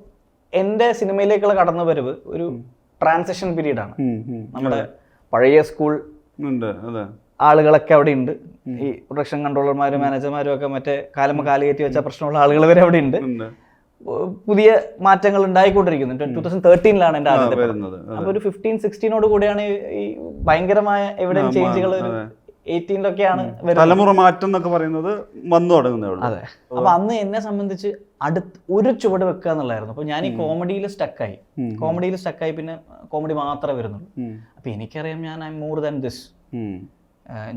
എന്റെ സിനിമയിലേക്കുള്ള കടന്നുവരവ് ഒരു ട്രാൻസിഷൻ പീരീഡ് ആണ്. നമ്മുടെ പഴയ സ്കൂൾ ആളുകളൊക്കെ അവിടെ ഉണ്ട്. ഈ പ്രൊഡക്ഷൻ കൺട്രോളർമാരും മാനേജർമാരും ഒക്കെ മറ്റേ കാലമ കാലുകയറ്റി വെച്ച പ്രശ്നമുള്ള ആളുകൾ വരെ അവിടെ ഉണ്ട്. പുതിയ മാറ്റങ്ങൾ ഉണ്ടായിക്കൊണ്ടിരിക്കുന്നു. ടൂ തൗസൻഡ് തേർട്ടീനിലാണ് എന്റെ ആദ്യത്തെ അപ്പോൾ അപ്പൊ ഒരു ഫിഫ്റ്റീൻ സിക്സ്റ്റീനോട് കൂടിയാണ് ഈ- ഭയങ്കരമായ എവിടെ ചേഞ്ചുകൾ എയ്റ്റീനിലൊക്കെയാണ് തലമുറ മാറ്റം എന്നൊക്കെ പറയുന്നത് വന്നു തുടങ്ങുന്നേ ഉള്ളൂ. അതെ. അപ്പൊ അന്ന് എന്നെ സംബന്ധിച്ച് അടുത്ത് ഒരു ചുവട് വെക്കുക എന്നുള്ളതായിരുന്നു. അപ്പൊ ഞാൻ ഈ കോമഡിയിൽ സ്റ്റക്കായി കോമഡിയിൽ സ്റ്റക്കായി പിന്നെ കോമഡി മാത്രമേ വരുന്നുള്ളൂ. അപ്പൊ എനിക്കറിയാം ഞാൻ ഐ മോർ ദാൻ ദിസ്.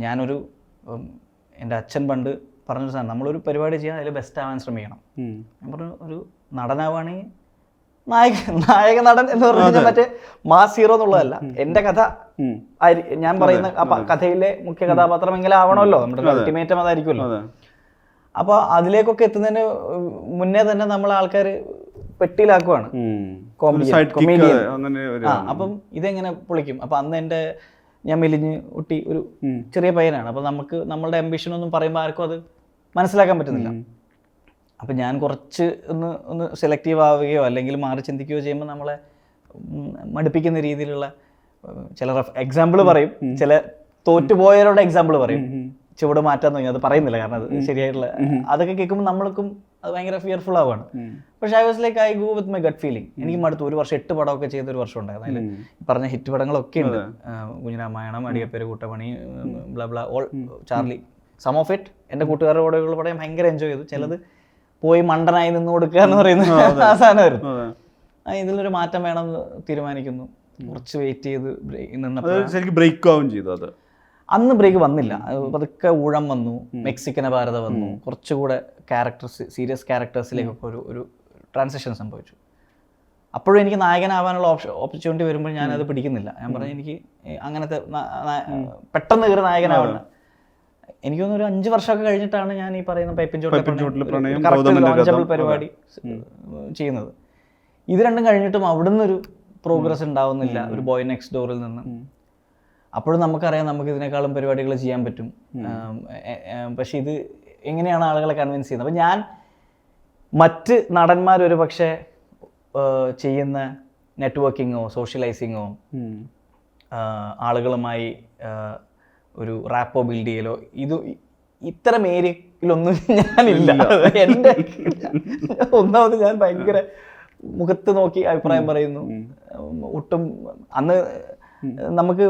ഞാനൊരു എന്റെ അച്ഛൻ പണ്ട് പറഞ്ഞൊരു സാധനം നമ്മളൊരു പരിപാടി ചെയ്യാൻ അതിൽ ബെസ്റ്റ് ആവാൻ ശ്രമിക്കണം. ഞാൻ പറഞ്ഞു ഒരു നടനാവുകയാണെങ്കിൽ നായക നായക നടൻ എന്ന് പറഞ്ഞു മറ്റേ മാസ് ഹീറോ എന്നുള്ളതല്ല. എന്റെ കഥ ഞാൻ പറയുന്ന കഥയിലെ മുഖ്യ കഥാപാത്രം എങ്കിലും ആവണമല്ലോ. നമ്മുടെ അൾട്ടിമേറ്റം അതായിരിക്കുമല്ലോ. അപ്പൊ അപ്പോൾ അതിലേക്കൊക്കെ എത്തുന്നതിന് മുന്നേ തന്നെ നമ്മൾ ആൾക്കാർ പെട്ടിയിലാക്കുവാണ്. കൊമേഡിയൻ അപ്പം ഇതെങ്ങനെ പൊളിക്കും? അപ്പം അന്ന് എന്റെ ഞാൻ മെലിഞ്ഞ് ഒട്ടി ഒരു ചെറിയ പയ്യനാണ്. അപ്പോൾ നമുക്ക് നമ്മളുടെ അംബിഷൻ ഒന്നും പറയുമ്പോൾ ആർക്കും അത് മനസ്സിലാക്കാൻ പറ്റുന്നില്ല. അപ്പം ഞാൻ കുറച്ച് ഒന്ന് ഒന്ന് സെലക്റ്റീവ് ആവുകയോ അല്ലെങ്കിൽ മാറി ചിന്തിക്കുകയോ ചെയ്യുമ്പോൾ നമ്മളെ മടുപ്പിക്കുന്ന രീതിയിലുള്ള ചില റഫ് എക്സാമ്പിൾ പറയും. ചില തോറ്റുപോയവരുടെ എക്സാമ്പിൾ പറയും. ചുവട് മാറ്റാൻ തുടങ്ങി. അത് പറയുന്നില്ല കാരണം അത് ശരിയായിട്ടുള്ള അതൊക്കെ കേൾക്കുമ്പോൾ നമ്മൾക്കും അത് ഭയങ്കര ഫിയർഫുൾ ആവാണ് പക്ഷേ I was like I go with my gut feeling എനിക്ക് മടുത്തു. ഒരു വർഷം എട്ട് പടമൊക്കെ ചെയ്ത ഒരു വർഷം ഉണ്ടായിരുന്നു. അതിൽ പറഞ്ഞ ഹിറ്റ് പടങ്ങളൊക്കെ ഉണ്ട്. Kunjiramayanam അടിയപ്പേര് കൂട്ടമണി blah blah all Charlie some of it എന്റെ കൂട്ടുകാരുടെ കൂടെയുള്ള പടം ഭയങ്കര എൻജോയ് ചെയ്തു. ചിലത് പോയി മണ്ടനായി നിന്ന് കൊടുക്കുക എന്ന് പറയുന്ന അവസാനം വരുന്നു അതെ. ആ, ഇതിലൊരു മാറ്റം വേണമെന്ന് തീരുമാനിക്കുന്നു. കുറച്ച് വെയിറ്റ് ചെയ്ത് നിന്നപ്പോൾ. ബ്രേക്ക് ആവും ചെയ്തു അത്. അന്ന് ബ്രേക്ക് വന്നില്ല. പതുക്കെ ഊഴം വന്നു. മെക്സിക്കന ഭാരത വന്നു. കുറച്ചുകൂടെ ക്യാരക്ടേഴ്സ് സീരിയസ് ക്യാരക്ടേഴ്സിലേക്കൊക്കെ ഒരു ഒരു ട്രാൻസിഷൻ സംഭവിച്ചു. അപ്പോഴും എനിക്ക് നായകനാവാനുള്ള ഓപ്ഷൻ ഓപ്പർച്യൂണിറ്റി വരുമ്പോൾ ഞാനത് പിടിക്കുന്നില്ല. ഞാൻ പറഞ്ഞു എനിക്ക് അങ്ങനത്തെ പെട്ടെന്ന് കയറി നായകനാവണം എനിക്ക് തോന്നുന്നു ഒരു അഞ്ച് വർഷമൊക്കെ കഴിഞ്ഞിട്ടാണ് ഞാൻ ഈ പറയുന്ന പൈപ്പിൻ ചോട്ടിൽ പരിപാടി ചെയ്യുന്നത്. ഇത് രണ്ടും കഴിഞ്ഞിട്ടും അവിടുന്ന് ഒരു പ്രോഗ്രസ് ഉണ്ടാവുന്നില്ല ഒരു ബോയ് നെക്സ്റ്റ് ഡോറിൽ നിന്ന്. അപ്പോഴും നമുക്കറിയാം നമുക്ക് ഇതിനേക്കാളും പരിപാടികൾ ചെയ്യാൻ പറ്റും. പക്ഷെ ഇത് എങ്ങനെയാണ് ആളുകളെ കൺവിൻസ് ചെയ്യുന്നത്? അപ്പം ഞാൻ മറ്റ് നടന്മാർ ഒരു പക്ഷേ ചെയ്യുന്ന നെറ്റ്വർക്കിങ്ങോ സോഷ്യലൈസിങ്ങോ ആളുകളുമായി ഒരു റാപ്പോ ബിൽഡ് ചെയ്യലോ? ഇത് ഇത്ര ഇത്തരം ഏരിയയിലൊന്നും (laughs) ഞാനില്ല. എന്റെ ഒന്നാമത് ഞാൻ ഭയങ്കര മുഖത്ത് നോക്കി അഭിപ്രായം പറയുന്നു. ഒട്ടും അന്ന് നമുക്ക്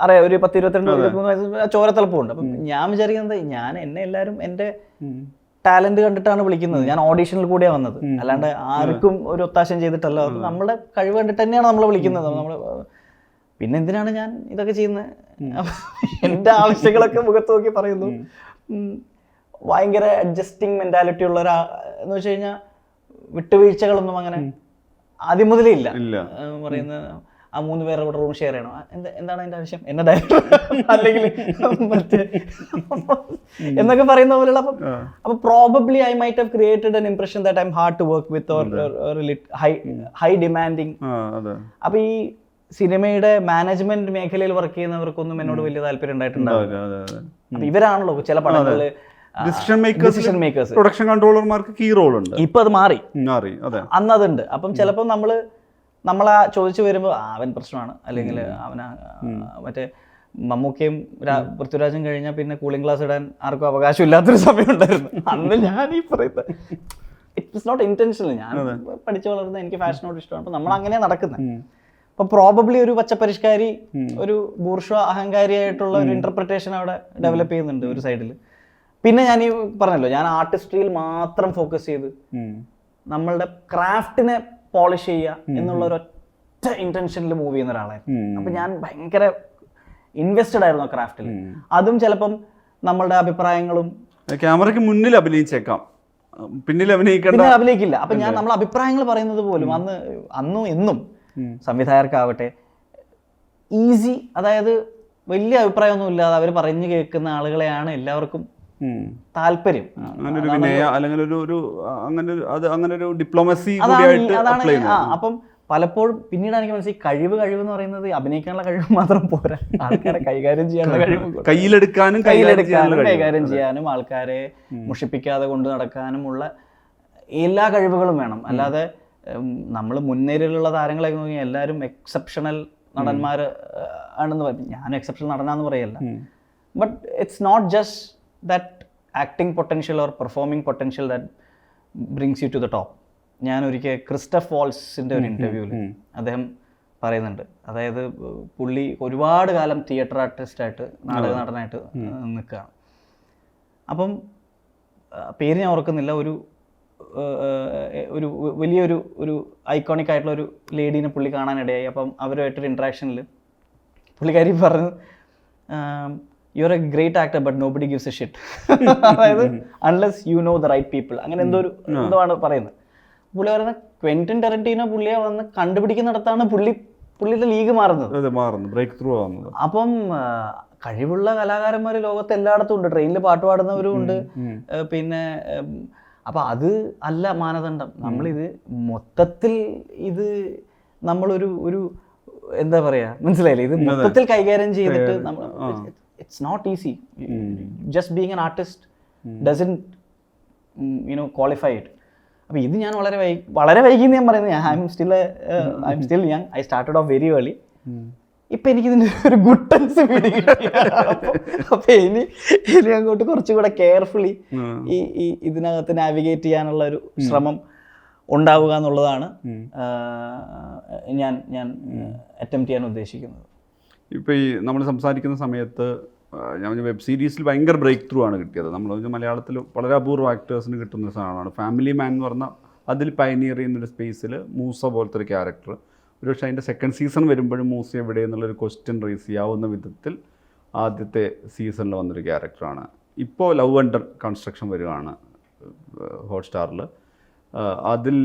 അറിയാം ഒരു പത്ത് ഇരുപത്തിരണ്ട് ഇരുപത്തിമൂന്ന് വയസ്സ് ചോരത്തിളപ്പുണ്ട് അപ്പം ഞാൻ വിചാരിക്കുന്നത് ഞാൻ എന്നെ എല്ലാവരും എന്റെ ടാലന്റ് കണ്ടിട്ടാണ് വിളിക്കുന്നത്. ഞാൻ ഓഡീഷനിൽ കൂടിയാണ് വന്നത്. അല്ലാണ്ട് ആർക്കും ഒരു ഒത്താശം ചെയ്തിട്ടല്ല. നമ്മുടെ കഴിവ് കണ്ടിട്ട് തന്നെയാണ് നമ്മളെ വിളിക്കുന്നത്. നമ്മൾ പിന്നെ എന്തിനാണ് ഞാൻ ഇതൊക്കെ ചെയ്യുന്നത് എന്റെ ആവശ്യങ്ങളൊക്കെ മുഖത്ത് നോക്കി പറയുന്നു. ഭയങ്കര അഡ്ജസ്റ്റിംഗ് മെന്റാലിറ്റി ഉള്ള ഒരാ എന്ന് വെച്ച് കഴിഞ്ഞാൽ വിട്ടുവീഴ്ചകളൊന്നും അങ്ങനെ ആദ്യം മുതലേ ഇല്ല. പറയുന്ന ആ മൂന്ന് പേരുടെ കൂടെ റൂം ഷെയർ ചെയ്യണം? എന്താണ് അതിന്റെ ആവശ്യം? എന്നെ ഡയറക്ടർ (laughs) അല്ലെങ്കിൽ മറ്റേ എന്നൊക്കെ പറയുന്ന പോലെയുള്ള അപ്പം അപ്പൊ probably I might have created an impression that I'm hard to work with or high high demanding അപ്പൊ ഈ സിനിമയുടെ മാനേജ്മെന്റ് മേഖലയിൽ വർക്ക് ചെയ്യുന്നവർക്കൊന്നും എന്നോട് വലിയ താല്പര്യം ഉണ്ടായിട്ടുണ്ടാവില്ല അതെ ഇവരാണല്ലോ ചില പടങ്ങളിൽ decision makers decision makers production കൺട്രോളർമാർക്ക് key role ഉണ്ട്. ഇപ്പൊ അത് മാറി. അതെ. അന്ന് അതുണ്ട്. അപ്പം ചിലപ്പോൾ നമ്മൾ നമ്മളാ ചോദിച്ചു വരുമ്പോൾ അവൻ പ്രശ്നമാണ്. അല്ലെങ്കിൽ അവന മറ്റേ മമ്മൂക്കയും പൃഥ്വിരാജും കഴിഞ്ഞാൽ പിന്നെ കൂളിംഗ് ക്ലാസ് ഇടാൻ ആർക്കും അവകാശം ഇല്ലാത്തൊരു സമയം ഉണ്ടായിരുന്നു. അന്ന് ഞാൻ ഈ പറയുന്നത് ഇറ്റ്സ് നോട്ട് ഇന്റൻഷൻ ഞാൻ പഠിച്ചു വളർന്ന എനിക്ക് ഫാഷനോട് ഇഷ്ടമാണ്. അപ്പൊ നമ്മൾ അങ്ങനെ നടക്കുന്നത് അപ്പം പ്രോബബ്ലി ഒരു പച്ചപ്പരിഷ്കാരി ഒരു ബൂർഷ അഹങ്കാരിയായിട്ടുള്ള ഒരു ഇന്റർപ്രിട്ടേഷൻ അവിടെ ഡെവലപ്പ് ചെയ്യുന്നുണ്ട് ഒരു സൈഡിൽ പിന്നെ ഞാൻ ഈ പറഞ്ഞല്ലോ ഞാൻ ആർട്ടിസ്ട്രിയിൽ മാത്രം ഫോക്കസ് ചെയ്ത് നമ്മളുടെ ക്രാഫ്റ്റിനെ പോളിഷ് ചെയ്യുക എന്നുള്ള ഒരു ഒറ്റ ഇന്റൻഷനിൽ മൂവ് ചെയ്യുന്ന ഒരാളായിരുന്നു. അപ്പൊ ഞാൻ ഭയങ്കര ഇൻവെസ്റ്റഡ് ആയിരുന്നു ക്രാഫ്റ്റിൽ അതും ചിലപ്പം നമ്മളുടെ അഭിപ്രായങ്ങളും ക്യാമറയ്ക്ക് മുന്നിൽ അഭിനയിച്ചേക്കാം. പിന്നിൽ അഭിനയിക്കണ്ട അഭിനയിക്കില്ല. അപ്പൊ ഞാൻ നമ്മൾ അഭിപ്രായങ്ങൾ പറയുന്നത് പോലും അന്ന് അന്നും എന്നും സംവിധായകർക്കാവട്ടെ. ഈസി അതായത് വലിയ അഭിപ്രായമൊന്നും ഇല്ലാതെ അവർ പറഞ്ഞു കേൾക്കുന്ന ആളുകളെയാണ് എല്ലാവർക്കും. താല്പര്യം. അങ്ങനെ ഒരു വിനയ അല്ലെങ്കിൽ ഒരു ഒരു അങ്ങനെ ഒരു അത് അങ്ങനെ ഒരു ഡിപ്ലോമസി അതാണ് അപ്പം പലപ്പോഴും പിന്നീട് എനിക്ക് മനസ്സിലായി കഴിവ് കഴിവ് എന്ന് പറയുന്നത് അഭിനയിക്കാനുള്ള കഴിവ് മാത്രം പോരാ. ആൾക്കാരെ കൈകാര്യം ചെയ്യാനുള്ള കഴിവ്. കയ്യിലെടുക്കാനും കൈകാര്യം കയ്യിലെടുക്കാനും കൈകാര്യം ചെയ്യാനും ആൾക്കാരെ മുഷിപ്പിക്കാതെ കൊണ്ട് നടക്കാനുമുള്ള എല്ലാ കഴിവുകളും വേണം. അല്ലാതെ നമ്മൾ മുൻനിരയിലുള്ള താരങ്ങളെ നോക്കി എല്ലാവരും എക്സെപ്ഷണൽ നടന്മാർ ആണെന്ന് പറയും. ഞാൻ എക്സെപ്ഷണൽ നടനാന്ന് പറയല്ല. But it's not just that acting potential or performing potential that brings you to the top ഞാൻ ഒരിക്കൽ ക്രിസ്റ്റഫ് വാൾസിന്റെ ഒരു ഇന്റർവ്യൂവിൽ അദ്ദേഹം പറയുന്നുണ്ട്. അതായത് പുള്ളി ഒരുപാട് കാലം തിയേറ്റർ ആർട്ടിസ്റ്റായിട്ട് നാടക നടനായിട്ട് നിൽക്കുകയാണ്. അപ്പം പേര് ഞാൻ ഓർക്കുന്നില്ല. ഒരു ഒരു വലിയൊരു ഒരു ഐക്കോണിക് ആയിട്ടുള്ള ഒരു ലേഡീനെ പുള്ളി കാണാനിടയായി അപ്പം അവരുമായിട്ടൊരു ഇൻട്രാക്ഷനിൽ പുള്ളിക്കാരി പറഞ്ഞു you are a great actor but nobody gives a shit അതായത് unless you know the right people അങ്ങനെ എന്തോ ഒരു എന്തോ ആണ് പറയുന്നത്. പുള്ളി പറയുന്നത് ക്വെന്റിൻ ടെറന്റീനോ പുള്ളിയെ വന്ന് കണ്ടുപിടിക്കുന്നിടത്താണ് പുള്ളി പുള്ളിയുടെ ലീഗ് മാറുന്നത്. മാറുന്നു ബ്രേക്ക് ത്രൂ ആവുന്നത് അപ്പം കഴിവുള്ള കലാകാരന്മാർ ലോകത്ത് എല്ലായിടത്തും ഉണ്ട്. ട്രെയിനിൽ പാട്ട് പാടുന്നവരും ഉണ്ട്. പിന്നെ ഉം, അപ്പൊ അത് അല്ല മാനദണ്ഡം. നമ്മളിത് മൊത്തത്തിൽ ഇത് നമ്മളൊരു ഒരു എന്താ പറയാ മനസ്സിലായില്ലേ? ഇത് മൊത്തത്തിൽ കൈകാര്യം ചെയ്തിട്ട് നമ്മൾ it's not easy just being an artist doesn't you know qualified അപ്പോൾ ഇത് ഞാൻ വളരെ വൈകി വളരെ വൈകി ഞാൻ പറയുന്നത് I'm still I'm still young I started off very early ഇപ്പൊ എനിക്ക് ഇതിന്റെ ഒരു ഗുട്ടൻസ് അപ്പൊ ഇനി ഇനി അങ്ങോട്ട് കുറച്ചുകൂടെ കെയർഫുള്ളി ഈ ഈ ഇതിനകത്ത് നാവിഗേറ്റ് ചെയ്യാനുള്ള ഒരു ശ്രമം ഉണ്ടാവുക എന്നുള്ളതാണ് ഞാൻ ഞാൻ അറ്റംപ്റ്റ് ചെയ്യാൻ ഉദ്ദേശിക്കുന്നത്. ഇപ്പോൾ ഈ നമ്മൾ സംസാരിക്കുന്ന സമയത്ത് ഞാൻ വെബ് സീരീസിൽ ഭയങ്കര ബ്രേക്ക് ത്രൂ ആണ് കിട്ടിയത്. നമ്മൾ മലയാളത്തിൽ വളരെ അപൂർവ ആക്ടേഴ്സിന് കിട്ടുന്ന സാധനമാണ്. ഫാമിലി മാൻ എന്ന് പറഞ്ഞാൽ അതിൽ പയനിയർ ചെയ്യുന്നൊരു സ്പേസിൽ മൂസ പോലത്തെ ഒരു ക്യാരക്ടർ ഒരു പക്ഷേ അതിന്റെ സെക്കൻഡ് സീസൺ വരുമ്പോഴും മൂസ എവിടെ എന്നുള്ളൊരു ക്വസ്റ്റ്യൻ റേസ് ചെയ്യാവുന്ന വിധത്തിൽ ആദ്യത്തെ സീസണിൽ വന്നൊരു ക്യാരക്ടറാണ് ഇപ്പോൾ ലവ് അണ്ടർ കൺസ്ട്രക്ഷൻ വരികയാണ് ഹോട്ട്സ്റ്റാറിൽ അതിൽ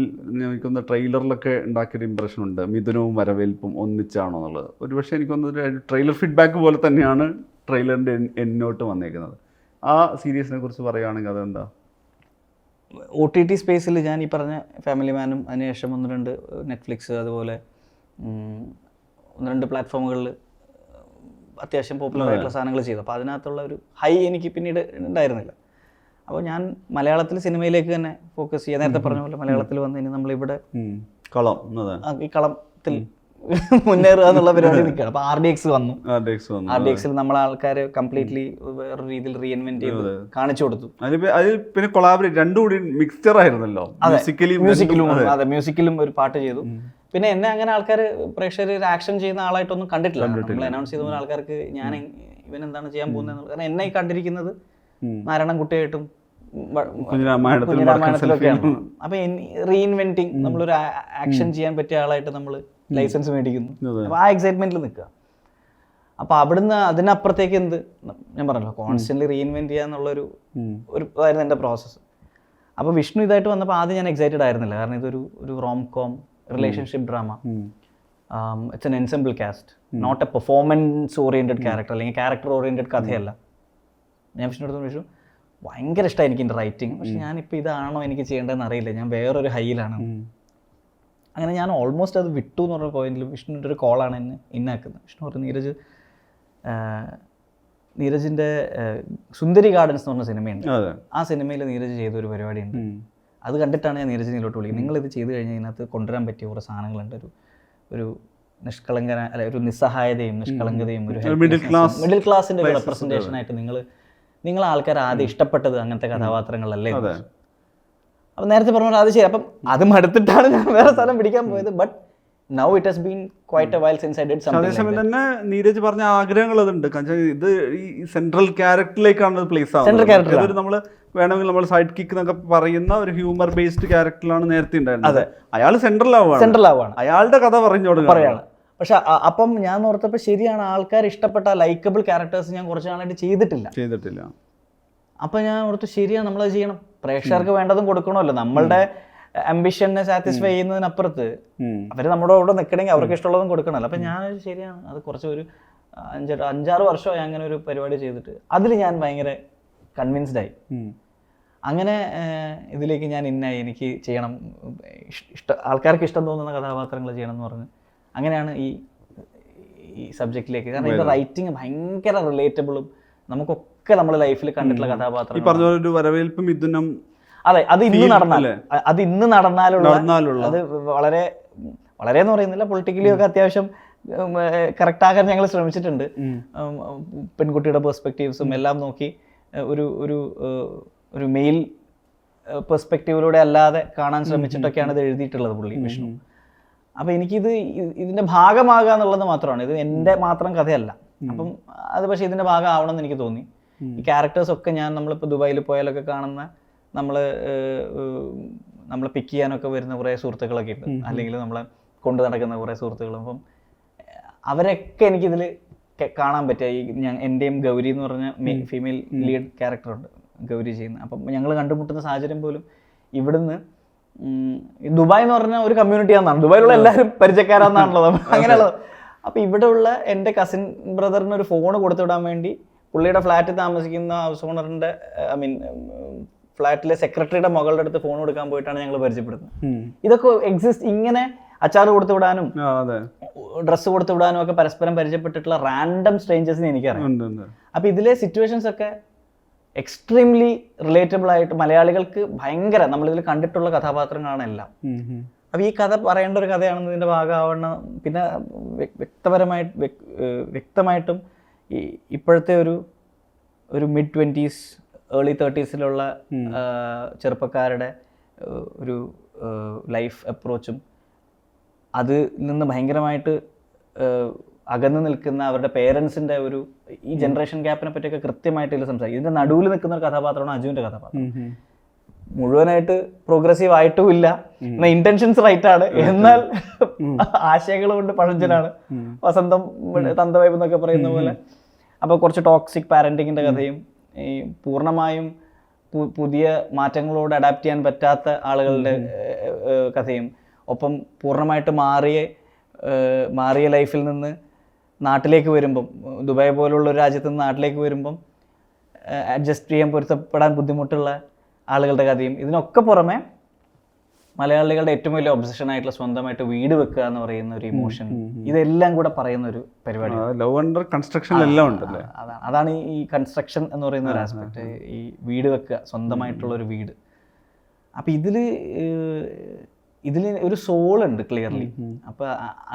എനിക്കൊന്ന് ട്രെയിലറിലൊക്കെ ഉണ്ടാക്കിയൊരു ഇമ്പ്രഷൻ ഉണ്ട്. മിഥുനവും വരവേൽപ്പും ഒന്നിച്ചാണോ എന്നുള്ളത്. ഒരുപക്ഷെ എനിക്കൊന്നൊരു ട്രെയിലർ ഫീഡ്ബാക്ക് പോലെ തന്നെയാണ് ട്രെയിലറിന്റെ എന്നോട്ട് വന്നേക്കുന്നത്. ആ സീരീസിനെ കുറിച്ച് പറയുകയാണെങ്കിൽ അതെന്താ? ഒ ടി ടി സ്പേസിൽ ഞാൻ ഈ പറഞ്ഞ ഫാമിലി മാനും അതിനുശേഷം ഒന്ന് രണ്ട് നെറ്റ്ഫ്ലിക്സ് അതുപോലെ ഒന്ന് രണ്ട് പ്ലാറ്റ്ഫോമുകളിൽ അത്യാവശ്യം പോപ്പുലർ ആയിട്ടുള്ള സാധനങ്ങൾ ചെയ്തു. അപ്പോൾ അതിനകത്തുള്ള ഒരു ഹൈ എനിക്ക് പിന്നീട് ഉണ്ടായിരുന്നില്ല. അപ്പോൾ ഞാൻ മലയാളത്തിൽ സിനിമയിലേക്ക് തന്നെ ഫോക്കസ് ചെയ്യുക നേരത്തെ പറഞ്ഞ പോലെ മലയാളത്തിൽ വന്ന് ഇനി നമ്മളിവിടെ. കളം ഈ കളത്തിൽ മുന്നേറുക എന്നുള്ള പരിപാടി നിൽക്കുകയാണ്. അപ്പൊ ആർ ഡി എക്സ് വന്നു. ആർ ഡി എക്സിൽ നമ്മളെ ആൾക്കാര് കംപ്ലീറ്റ്ലി വേറെ രീതിയിൽ റീഇൻവെന്റ് ചെയ്ത് കാണിച്ചു കൊടുത്തു. അതിൽ പിന്നെ കൊളാബറേറ്റ് രണ്ടും കൂടി മിക്സ്ചർ ആയിരുന്നല്ലോ. മ്യൂസിക്കലി അതെ. മ്യൂസിക്കിലും ഒരു പാട്ട് ചെയ്തു. പിന്നെ എന്നെ അങ്ങനെ ആൾക്കാർ പ്രേക്ഷകർ ഒരു ആക്ഷൻ ചെയ്യുന്ന ആളായിട്ടൊന്നും കണ്ടിട്ടില്ല. നമ്മൾ അനൗൺസ് ചെയ്ത ആൾക്കാർക്ക് ഞാൻ ഇവൻ എന്താണ് ചെയ്യാൻ പോകുന്നത് കാരണം എന്നെ കണ്ടിരിക്കുന്നത് നാരായണൻ കുട്ടിയായിട്ടും കുഞ്ഞിരാമായണത്തിലൊക്കെയാണ് അപ്പൊ റീഇൻവെന്റിങ് നമ്മളൊരു ആക്ഷൻ ചെയ്യാൻ പറ്റിയ ആളായിട്ട് നമ്മൾ ലൈസൻസ് മേടിക്കുന്നു. അപ്പോൾ അപ്പൊ ആ എക്സൈറ്റ്മെന്റിൽ നിൽക്കുക. അപ്പൊ അവിടുന്ന് അതിനപ്പുറത്തേക്ക് എന്ത്? ഞാൻ പറഞ്ഞല്ലോ കോൺസ്റ്റന്റ് റീഇൻവെന്റ് ചെയ്യാന്നുള്ളൊരു ഒരു ആയിരുന്നു എന്റെ പ്രോസസ്സ് അപ്പോൾ വിഷ്ണു ഇതായിട്ട് വന്നപ്പോൾ ആദ്യം ഞാൻ എക്സൈറ്റഡ് ആയിരുന്നില്ല. കാരണം ഇതൊരു ഒരു rom com relationship drama it's an ensemble cast not a performance oriented character അല്ലെങ്കിൽ ക്യാരക്ടർ ഓറിയന്റഡ് കഥയല്ല. ഞാൻ വിഷ്ണു എടുത്തു വിഷു ഭയങ്കര ഇഷ്ടമായി എനിക്ക് എന്റെ റൈറ്റിംഗ് പക്ഷെ ഞാനിപ്പോൾ ഇതാണോ എനിക്ക് ചെയ്യേണ്ടതെന്ന് അറിയില്ല. ഞാൻ വേറൊരു ഹൈയിലാണ്. അങ്ങനെ ഞാൻ ഓൾമോസ്റ്റ് അത് വിട്ടു എന്ന് പറഞ്ഞ പോയിന്റിൽ വിഷ്ണുവിന്റെ ഒരു കോളാണ് എന്നെ ഇന്നാക്കുന്നത്. വിഷ്ണു പറഞ്ഞു നീരജ് നീരജിന്റെ സുന്ദരി ഗാർഡൻസ് എന്ന് പറഞ്ഞ സിനിമയുണ്ട്. ആ സിനിമയിൽ നീരജ് ചെയ്ത ഒരു പരിപാടിയുണ്ട് അത് കണ്ടിട്ടാണ് ഞാൻ നീരജ് നീലോട്ട് വിളിക്കുന്നത്. നിങ്ങൾ ഇത് ചെയ്ത് കഴിഞ്ഞാൽ ഇതിനകത്ത് കൊണ്ടുവരാൻ പറ്റിയ കുറേ സാധനങ്ങളുണ്ട്. ഒരു ഒരു നിഷ്കളങ്കന അല്ല ഒരു നിസ്സഹായതയും നിഷ്കളങ്കതയും ഒരു മിഡിൽ ക്ലാസ് മിഡിൽ ക്ലാസിന്റെ ഒരു റെപ്രസെന്റേഷൻ ആയിട്ട് നിങ്ങൾ നിങ്ങൾ ആൾക്കാർ ആദ്യം ഇഷ്ടപ്പെട്ടത് അങ്ങനത്തെ കഥാപാത്രങ്ങളല്ലേ. അപ്പം നേരത്തെ പറഞ്ഞ അത് ശരി അപ്പം അത് മടുത്തിട്ടാണ് ഞാൻ വേറെ സ്ഥലം പിടിക്കാൻ പോയത്. But now it has been quite a while since I did something അതേസമയം തന്നെ നീരജ് പറഞ്ഞ ആഗ്രഹങ്ങൾ അതുണ്ട്. ഇത് ഈ സെൻട്രൽ ക്യാരക്ടറിലേക്കാണ് പ്ലേസ് ആവുന്നത്. സെൻട്രൽ ക്യാരക്ടർ ഇതൊരു നമ്മൾ വേണമെങ്കിൽ നമ്മൾ സൈഡ് കിക്ക് എന്നൊക്കെ പറയുന്ന ഒരു ഹ്യൂമർ ബേസ്ഡ് ക്യാരക്ടറിലാണ് നേരത്തെ ഉണ്ടായിരുന്നത്. അയാൾ സെൻട്രൽ ആവുകയാണ് സെൻട്രൽ ആവുകയാണ് അയാളുടെ കഥ പറഞ്ഞു പറയാണ്. പക്ഷെ അപ്പം ഞാൻ ഓർത്തപ്പോൾ ശരിയാണ് ആൾക്കാർ ഇഷ്ടപ്പെട്ട ലൈക്കബിൾ ക്യാരക്ടേഴ്സ് ഞാൻ കുറച്ച് നാളായിട്ട് ചെയ്തിട്ടില്ല. ചെയ്തിട്ടില്ല. അപ്പൊ ഞാൻ ഓർത്ത് ശരിയാണ് നമ്മളത് ചെയ്യണം. പ്രേക്ഷകർക്ക് വേണ്ടതും കൊടുക്കണമല്ലോ. നമ്മളുടെ അംബിഷനെ സാറ്റിസ്ഫൈ ചെയ്യുന്നതിനപ്പുറത്ത്. അവർ നമ്മുടെ കൂടെ നിൽക്കണമെങ്കിൽ അവർക്ക് ഇഷ്ടമുള്ളതും കൊടുക്കണമല്ലോ. അപ്പം ഞാൻ ശരിയാണ്. അത് കുറച്ച് ഒരു അഞ്ചെട്ട് അഞ്ചാറ് വർഷമായി അങ്ങനെ ഒരു പരിപാടി ചെയ്തിട്ട്. അതിൽ ഞാൻ ഭയങ്കര കൺവിൻസ്ഡ് ആയി. അങ്ങനെ ഇതിലേക്ക് ഞാൻ ഇന്നായി എനിക്ക് ചെയ്യണം ഇഷ്ട ആൾക്കാർക്ക് ഇഷ്ടം തോന്നുന്ന കഥാപാത്രങ്ങൾ ചെയ്യണം എന്ന് പറഞ്ഞ് അങ്ങനെയാണ് ഈ ഈ സബ്ജക്റ്റിലേക്ക് കാരണം ഇതിന്റെ റൈറ്റിംഗ് ഭയങ്കര റിലേറ്റബിളും നമുക്കൊക്കെ നമ്മുടെ ലൈഫിൽ കണ്ടിട്ടുള്ള ഈ കഥാപാത്രങ്ങൾ പറഞ്ഞ പോലെ ഒരു വരവേൽപ്പ് മിഥുനം അതെ അത് ഇന്ന് നടന്നാൽ അത് ഇന്ന് നടന്നാലുള്ള അത് വളരെ വളരെ എന്ന് പറയുന്നില്ല പൊളിറ്റിക്കലി ഒക്കെ അത്യാവശ്യം കറക്റ്റ് ആക്കാൻ ഞങ്ങൾ ശ്രമിച്ചിട്ടുണ്ട്. പെൺകുട്ടിയുടെ പെർസ്പെക്റ്റീവ്സും എല്ലാം നോക്കി ഒരു ഒരു ഒരു മെയിൽ പെർസ്പെക്റ്റീവിലൂടെ അല്ലാതെ കാണാൻ ശ്രമിച്ചിട്ടൊക്കെയാണ് ഇത് എഴുതിയിട്ടുള്ളത് പുള്ളി വിഷ്ണു. അപ്പോൾ എനിക്കിത് ഇതിന്റെ ഭാഗമാകുക എന്നുള്ളത് മാത്രമാണ് ഇത് എന്റെ മാത്രം കഥയല്ല. അപ്പം അത് പക്ഷേ ഇതിന്റെ ഭാഗം ആവണം എന്ന് എനിക്ക് തോന്നി. ഈ ക്യാരക്ടേഴ്സ് ഒക്കെ ഞാൻ നമ്മളിപ്പോൾ ദുബായിൽ പോയാലൊക്കെ കാണുന്ന നമ്മൾ നമ്മൾ പിക്ക് ചെയ്യാനൊക്കെ വരുന്ന കുറേ സുഹൃത്തുക്കളൊക്കെ ഉണ്ട്. അല്ലെങ്കിൽ നമ്മൾ കൊണ്ടു നടക്കുന്ന കുറേ സുഹൃത്തുക്കളും അപ്പം അവരൊക്കെ എനിക്കിതിൽ കാണാൻ പറ്റുക ഈ ഞാൻ എന്റെയും ഗൗരി എന്ന് പറഞ്ഞ ഫീമെയിൽ ലീഡ് ക്യാരക്ടറുണ്ട് ഗൗരി ചെയ്യുന്ന. അപ്പം ഞങ്ങൾ കണ്ടുമുട്ടുന്ന സാഹചര്യം പോലും ഇവിടുന്ന് ദുബായ് എന്ന് പറഞ്ഞ ഒരു കമ്മ്യൂണിറ്റി ആണെന്നാണ്. ദുബായിലുള്ള എല്ലാവരും പരിചയക്കാരാന്നാണല്ലോ. (laughs) അങ്ങനെയുള്ളത്. അപ്പോൾ ഇവിടെ ഉള്ള എന്റെ കസിൻ ബ്രദറിന് ഒരു ഫോൺ കൊടുത്തു വിടാൻ വേണ്ടി പുള്ളിയുടെ ഫ്ലാറ്റിൽ താമസിക്കുന്ന ഹൗസ് ഓണറിന്റെ ഐ മീൻ ഫ്ലാറ്റിലെ സെക്രട്ടറിയുടെ മകളുടെ അടുത്ത് ഫോൺ കൊടുക്കാൻ പോയിട്ടാണ് ഞങ്ങൾ പരിചയപ്പെടുന്നത്. ഇതൊക്കെ എക്സിസ്റ്റ് ഇങ്ങനെ അച്ചാർ കൊടുത്തു വിടാനും ഡ്രസ്സ് കൊടുത്തു വിടാനും ഒക്കെ പരസ്പരം പരിചയപ്പെട്ടിട്ടുള്ള റാൻഡം സ്ട്രേഞ്ചേഴ്സിനെ എനിക്കറിയാം. അപ്പൊ ഇതിലെ സിറ്റുവേഷൻസ് ഒക്കെ എക്സ്ട്രീംലി റിലേറ്റബിൾ ആയിട്ട് മലയാളികൾക്ക് ഭയങ്കര നമ്മളിതിൽ കണ്ടിട്ടുള്ള കഥാപാത്രങ്ങളാണ് എല്ലാം. അപ്പോൾ ഈ കഥ പറയേണ്ട ഒരു കഥയാണെന്ന് ഇതിന്റെ ഭാഗമാവണം. പിന്നെ വ്യ- വ്യക്തപരമായിട്ട് വ്യക്- ഏഹ് വ്യക്തമായിട്ടും ഈ ഇപ്പോഴത്തെ ഒരു ഒരു മിഡ് ട്വന്റീസ് ഏർലി തേർട്ടീസിലുള്ള ചെറുപ്പക്കാരുടെ ഒരു ലൈഫ് അപ്രോച്ചും അത് നിന്ന് ഭയങ്കരമായിട്ട് അകന്നു നിൽക്കുന്ന അവരുടെ പേരൻസിന്റെ ഒരു ഈ ജനറേഷൻ ഗ്യാപ്പിനെ പറ്റിയൊക്കെ കൃത്യമായിട്ട് ഇതിൽ സംസാരിക്കും. ഇതിന്റെ നടുവിൽ നിൽക്കുന്ന ഒരു കഥാപാത്രമാണ് അജുവിന്റെ കഥാപാത്രം. മുഴുവനായിട്ട് പ്രോഗ്രസീവ് ആയിട്ടും ഇല്ല എന്നാൽ ഇന്റൻഷൻസ് റൈറ്റ് ആണ്. എന്നാൽ (laughs) ആശയങ്ങൾ കൊണ്ട് പഴഞ്ചനാണ്. വസന്തം തന്തവൈബ് എന്നൊക്കെ പറയുന്ന പോലെ. അപ്പോൾ കുറച്ച് ടോക്സിക് പാരന്റിങ്ങിന്റെ കഥയും ഈ പൂർണമായും പുതിയ മാറ്റങ്ങളോട് അഡാപ്റ്റ് ചെയ്യാൻ പറ്റാത്ത ആളുകളുടെ കഥയും. ഒപ്പം പൂർണമായിട്ട് മാറിയ മാറിയ ലൈഫിൽ നിന്ന് നാട്ടിലേക്ക് വരുമ്പം ദുബായ് പോലുള്ള ഒരു രാജ്യത്ത് നിന്ന് നാട്ടിലേക്ക് വരുമ്പം അഡ്ജസ്റ്റ് ചെയ്യാൻ പൊരുത്തപ്പെടാൻ ബുദ്ധിമുട്ടുള്ള ആളുകളുടെ കഥയും. ഇതിനൊക്കെ പുറമെ മലയാളികളുടെ ഏറ്റവും വലിയ ഒബ്സഷൻ ആയിട്ടുള്ള സ്വന്തമായിട്ട് വീട് വെക്കുക എന്ന് പറയുന്ന ഒരു ഇമോഷൻ ഇതെല്ലാം കൂടെ പറയുന്ന ഒരു പരിപാടി. ലവ് അണ്ടർ കൺസ്ട്രക്ഷൻ എല്ലാം ഉണ്ടല്ലേ? അതാണ് അതാണ് ഈ കൺസ്ട്രക്ഷൻ എന്ന് പറയുന്ന ഒരു ആസ്പെക്ട് ഈ വീട് വെക്കുക സ്വന്തമായിട്ടുള്ള ഒരു വീട്. അപ്പൊ ഇതിൽ ഇതിൽ ഇതിൽ ഒരു സോൾ ഉണ്ട് ക്ലിയർലി അപ്പൊ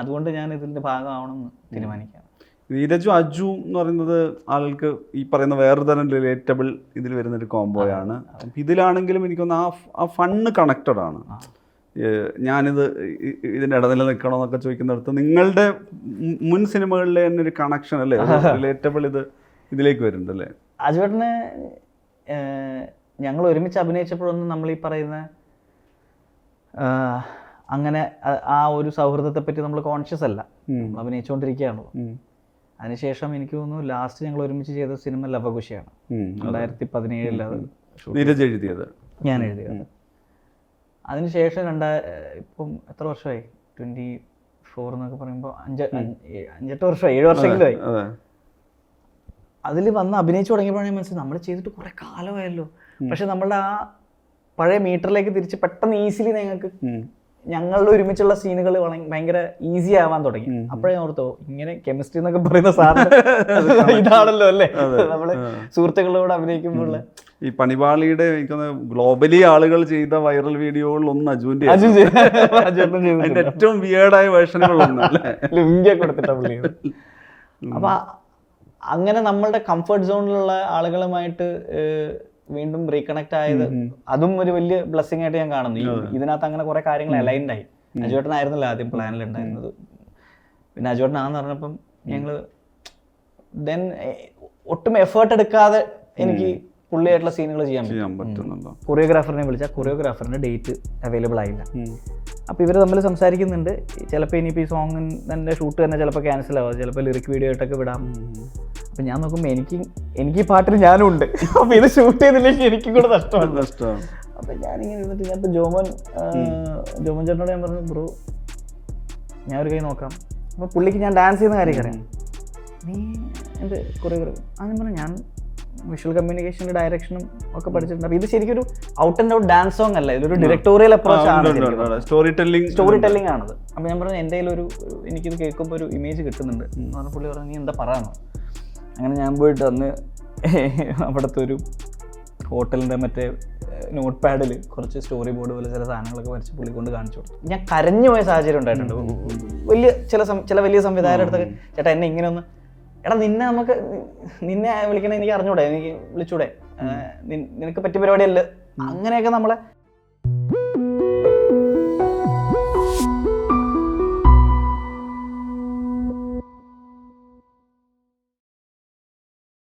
അതുകൊണ്ട് ഞാൻ ഇതിന്റെ ഭാഗമാവണം എന്ന് തീരുമാനിക്കാം നീരജും അജു എന്ന് പറയുന്നത് ആൾക്ക് ഈ പറയുന്ന വേറെ തരം റിലേറ്റബിൾ ഇതിൽ വരുന്ന ഒരു കോംബോയാണ് ഇതിലാണെങ്കിലും എനിക്കൊന്ന് ആ ആ ഫണ്ണ് കണക്റ്റഡ് ആണ്. ഞാനിത് ഇതിന്റെ ഇതിന്റെ ഇടനില നിൽക്കണമെന്നൊക്കെ ചോദിക്കുന്നിടത്ത് നിങ്ങളുടെ മുൻ സിനിമകളിലെ തന്നെ ഒരു കണക്ഷൻ അല്ലേ? റിലേറ്റബിൾ ഇത് ഇതിലേക്ക് വരുന്നുണ്ട് അല്ലേ? അജുവേട്ടന് ഞങ്ങൾ ഒരുമിച്ച് അഭിനയിച്ചപ്പോഴൊന്നും നമ്മൾ ഈ പറയുന്ന അങ്ങനെ ആ- ഒരു സൗഹൃദത്തെ പറ്റി നമ്മൾ കോൺഷ്യസ് അല്ല അഭിനയിച്ചുകൊണ്ടിരിക്കുകയാണല്ലോ അതിനുശേഷം എനിക്ക് തോന്നുന്നു ലാസ്റ്റ് ഞങ്ങൾ ഒരുമിച്ച് ചെയ്ത സിനിമ ലവകുശയാണ്. രണ്ടായിരത്തി പതിനേഴിൽ അത് എഴുതിയത്. ഞാൻ എഴുതിയത് അതിനുശേഷം രണ്ടാ ഇപ്പം എത്ര വർഷമായി? ട്വന്റി ഫോർ എന്നൊക്കെ പറയുമ്പോൾ അഞ്ച് അഞ്ചെട്ട് വർഷമായി ഏഴ് വർഷമെങ്കിലും ആയി അതെ അതിൽ വന്ന് അഭിനയിച്ചു തുടങ്ങിയപ്പോഴാണ് ഞാൻ മനസ്സിലായി നമ്മൾ ചെയ്തിട്ട് കുറേ കാലമായല്ലോ. പക്ഷെ നമ്മളുടെ ആ പഴയ മീറ്ററിലേക്ക് തിരിച്ച് പെട്ടെന്ന് ഈസിലി ഞങ്ങൾക്ക് ഞങ്ങളുടെ ഒരുമിച്ചുള്ള സീനുകൾ ഭയങ്കര ഈസി ആവാൻ തുടങ്ങി. അപ്പോഴേ ഓർത്തോ ഇങ്ങനെ കെമിസ്ട്രി എന്നൊക്കെ പറയുന്ന സാധനം (laughs) ഇതാണല്ലോ അല്ലേ? നമ്മൾ സുഹൃത്തുക്കളോട് അഭിനയിക്കുമ്പോൾ ഈ പണിപാളിയുടെ ഗ്ലോബലി ആളുകൾ ചെയ്ത വൈറൽ വീഡിയോകളിൽ ഒന്ന് അജുവിന്റെ. അതിന്റെ ഏറ്റവും വിയേർഡായ വേർഷനുകളൊന്നും അപ്പൊ അങ്ങനെ നമ്മളുടെ കംഫർട്ട് സോണിലുള്ള ആളുകളുമായിട്ട് വീണ്ടും റീകണക്ട് ആയത് അതും ഒരു വലിയ ബ്ലെസ്സിങ് ആയിട്ട് ഞാൻ കാണുന്നു. ഇതിനകത്ത് അങ്ങനെ കുറെ കാര്യങ്ങൾ അലൈൻഡ് ആയി. അജുവേട്ടനായിരുന്നല്ലോ ആദ്യം പ്ലാനിൽ ഉണ്ടായിരുന്നത്. പിന്നെ അജുവേട്ടനാന്ന് പറഞ്ഞപ്പം ഞങ്ങൾ ദെൻ ഒട്ടും എഫേർട്ട് എടുക്കാതെ എനിക്ക് പുള്ളിയായിട്ടുള്ള സീനുകൾ ചെയ്യാൻ പറ്റും. ചെയ്യാൻ പറ്റുന്നുണ്ടോ? കൊറിയോഗ്രാഫറിനെ വിളിച്ചാൽ കൊറിയോഗ്രാഫറിന്റെ ഡേറ്റ് അവൈലബിൾ ആയില്ല. അപ്പോൾ ഇവർ തമ്മിൽ സംസാരിക്കുന്നുണ്ട്. ചിലപ്പോൾ ഇനിയിപ്പോൾ ഈ സോങ്ങിന്റെ ഷൂട്ട് തന്നെ ചിലപ്പോൾ ക്യാൻസൽ ആവാം. ചിലപ്പോൾ ലിറിക് വീഡിയോ ആയിട്ടൊക്കെ വിടാം. അപ്പം ഞാൻ നോക്കുമ്പോൾ എനിക്ക് എനിക്ക് ഈ പാട്ടിൽ ഞാനും ഉണ്ട് അപ്പോൾ ഇത് ഷൂട്ട് ചെയ്തില്ലെങ്കിൽ എനിക്കും കൂടെ നഷ്ടമാണ്. നഷ്ടമാണ്. അപ്പം ഞാനിങ്ങനെ ഇരുന്നിട്ട് ഞാൻ ഇപ്പോൾ ജോമോൻ ജോമോൻ ചേട്ടനോട് ഞാൻ പറഞ്ഞു ബ്രോ ഞാൻ ഒരു കൈ നോക്കാം. അപ്പോൾ പുള്ളിക്ക് ഞാൻ ഡാൻസ് ചെയ്യുന്ന കാര്യം അറിയാം. നീ എന്ത് കൊറിയോഗ്രാഫി ആ ഞാൻ പറഞ്ഞു ഞാൻ വിഷ്വൽ കമ്മ്യൂണിക്കേഷന്റെ ഡയറക്ഷനും ഒക്കെ പഠിച്ചിട്ടുണ്ട്. അപ്പോൾ ഇത് ശരിക്കും ഒരു out and out dance song അല്ല ഇതൊരു ഡയറക്ടോറിയൽ അപ്രോച്ച് ആണ്. സ്റ്റോറി ടെല്ലിംഗ് സ്റ്റോറി ടെല്ലിംഗ് ആണത്. അപ്പോൾ ഞാൻ പറഞ്ഞു എന്റെ ഒരു ഒരു- എനിക്കിത് കേൾക്കുമ്പോൾ ഒരു ഇമേജ് കിട്ടുന്നുണ്ട്. എന്ന് പറഞ്ഞ പുള്ളി പറഞ്ഞു നീ എന്താ പറയണം? അങ്ങനെ ഞാൻ പോയിട്ട് അന്ന് അവിടുത്തെ ഒരു ഹോട്ടലിന്റെ മറ്റേ നോട്ട് പാഡിൽ കുറച്ച് സ്റ്റോറി ബോർഡ് പോലെ ചില സാധനങ്ങളൊക്കെ വരച്ച് പുള്ളി കൊണ്ട് കാണിച്ചു കൊടുത്തു. ഞാൻ കരഞ്ഞു പോയ സാഹചര്യം ഉണ്ടായിട്ടുണ്ട്. വലിയ ചില ചില വലിയ സംവിധായകരുടെ അടുത്തൊക്കെ ചേട്ടാ എന്നെ ഇങ്ങനെ ഒന്ന് എടാ നിന്നെ നമുക്ക് നിന്നെ വിളിക്കണേ എനിക്ക് അറിഞ്ഞൂടെ? എനിക്ക് വിളിച്ചൂടെ? നിനക്ക് പറ്റിയ പരിപാടിയല്ല? അങ്ങനെയൊക്കെ നമ്മളെ